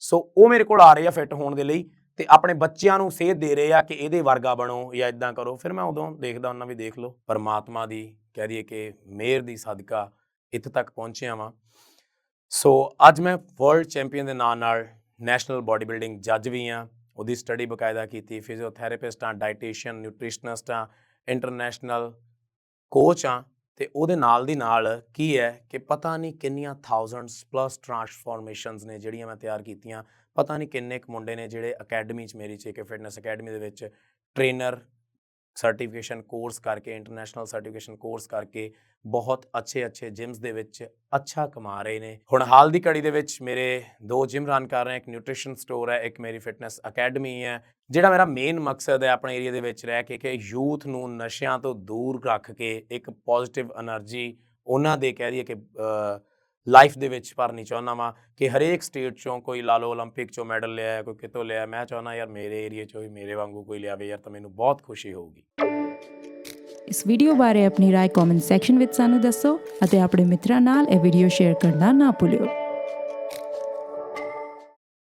ਸੋ ਉਹ ਮੇਰੇ ਕੋਲ ਆ ਰਹੇ ਆ ਫਿੱਟ ਹੋਣ ਦੇ ਲਈ ਤੇ ਆਪਣੇ ਬੱਚਿਆਂ ਨੂੰ ਸੇਧ ਦੇ ਰਹੇ ਆ ਕਿ ਇਹਦੇ ਵਰਗਾ ਬਣੋ ਜਾਂ ਇਦਾਂ ਕਰੋ। ਫਿਰ ਮੈਂ ਉਦੋਂ ਦੇਖਦਾ ਉਹਨਾਂ ਵੀ ਦੇਖ ਲਓ, ਪਰਮਾਤਮਾ ਦੀ ਕਹਿ ਦਈਏ ਕਿ ਮਿਹਰ ਦੀ ਸਦਕਾ ਇੱਥੇ ਤੱਕ ਪਹੁੰਚਿਆ ਵਾਂ। ਸੋ ਅੱਜ ਮੈਂ ਵਰਲਡ ਚੈਂਪੀਅਨ ਦੇ ਨਾਂ ਨਾਲ ਨੈਸ਼ਨਲ ਬਾਡੀ ਬਿਲਡਿੰਗ ਜੱਜ ਵੀ ਆ। ਉਹਦੀ ਸਟੱਡੀ ਬਕਾਇਦਾ ਕੀਤੀ ਫਿਜ਼ੀਓਥੈਰੇਪਿਸਟਾਂ ਆ ਡਾਈਟੀਸ਼ੀਅਨ ਨਿਊਟ੍ਰੀਸ਼ਨਿਸਟ ਇੰਟਰਨੈਸ਼ਨਲ ਕੋਚ ਆ ਤੇ ਉਹਦੇ ਨਾਲ ਦੀ ਨਾਲ ਕੀ ਹੈ ਕਿ ਪਤਾ ਨਹੀਂ ਕਿੰਨੀਆਂ ਥਾਊਜ਼ੈਂਡਸ ਪਲੱਸ ਟਰਾਂਸਫਾਰਮੇਸ਼ਨਸ ਨੇ ਜਿਹੜੀਆਂ ਮੈਂ ਤਿਆਰ ਕੀਤੀਆਂ, ਪਤਾ ਨਹੀਂ ਕਿੰਨੇ ਕੁ ਮੁੰਡੇ ਨੇ ਜਿਹੜੇ ਅਕੈਡਮੀ 'ਚ ਮੇਰੀ ਚੇਕੇ ਫਿਟਨੈਸ ਅਕੈਡਮੀ ਦੇ ਵਿੱਚ ਟ੍ਰੇਨਰ ਸਰਟੀਫਿਕੇਸ਼ਨ ਕੋਰਸ ਕਰਕੇ ਇੰਟਰਨੈਸ਼ਨਲ ਸਰਟੀਫਿਕੇਸ਼ਨ ਕੋਰਸ ਕਰਕੇ ਬਹੁਤ ਅੱਛੇ ਅੱਛੇ ਜਿਮਸ ਦੇ ਵਿੱਚ ਅੱਛਾ ਕਮਾ ਰਹੇ ਨੇ। ਹੁਣ ਹਾਲ ਦੀ ਘੜੀ ਦੇ ਵਿੱਚ ਮੇਰੇ ਦੋ ਜਿਮ ਰਨ ਕਰ ਰਹੇ, ਇੱਕ ਨਿਊਟ੍ਰੀਸ਼ਨ ਸਟੋਰ ਹੈ, ਇੱਕ ਮੇਰੀ ਫਿਟਨੈਸ ਅਕੈਡਮੀ ਹੈ, ਜਿਹੜਾ ਮੇਰਾ ਮੇਨ ਮਕਸਦ ਹੈ ਆਪਣੇ ਏਰੀਆ ਦੇ ਵਿੱਚ ਰਹਿ ਕੇ ਕਿ ਯੂਥ ਨੂੰ ਨਸ਼ਿਆਂ ਤੋਂ ਦੂਰ ਰੱਖ ਕੇ ਇੱਕ ਪੋਜ਼ਿਟਿਵ એનર્ਜੀ ਉਹਨਾਂ ਦੇ ਕਹਿ ਦਈਏ ਕਿ ਲਾਈਫ ਦੇ ਵਿੱਚ ਭਰਨੀ ਚਾਹੁੰਦਾ ਵਾਂ ਕਿ ਹਰੇਕ ਸਟੇਟ ਚੋਂ ਕੋਈ ਲਾ ਲਓ 올림픽 ਚੋਂ ਮੈਡਲ ਲਿਆ ਕੋਈ ਕਿਤੋਂ ਲਿਆ ਮੈਂ ਚਾਹੁੰਦਾ ਯਾਰ ਮੇਰੇ ਏਰੀਆ ਚੋਂ ਵੀ ਮੇਰੇ ਵਾਂਗੂ ਕੋਈ ਲਿਆਵੇ ਯਾਰ ਤਾਂ ਮੈਨੂੰ ਬਹੁਤ ਖੁਸ਼ੀ ਹੋਊਗੀ ਇਸ ਵੀਡੀਓ ਬਾਰੇ ਆਪਣੀ رائے ਕਮੈਂਟ ਸੈਕਸ਼ਨ ਵਿੱਚ ਸਾਨੂੰ ਦੱਸੋ ਅਤੇ ਆਪਣੇ ਮਿੱਤਰਾਂ ਨਾਲ ਇਹ ਵੀਡੀਓ ਸ਼ੇਅਰ ਕਰਨਾ ਨਾ ਭੁੱਲਿਓ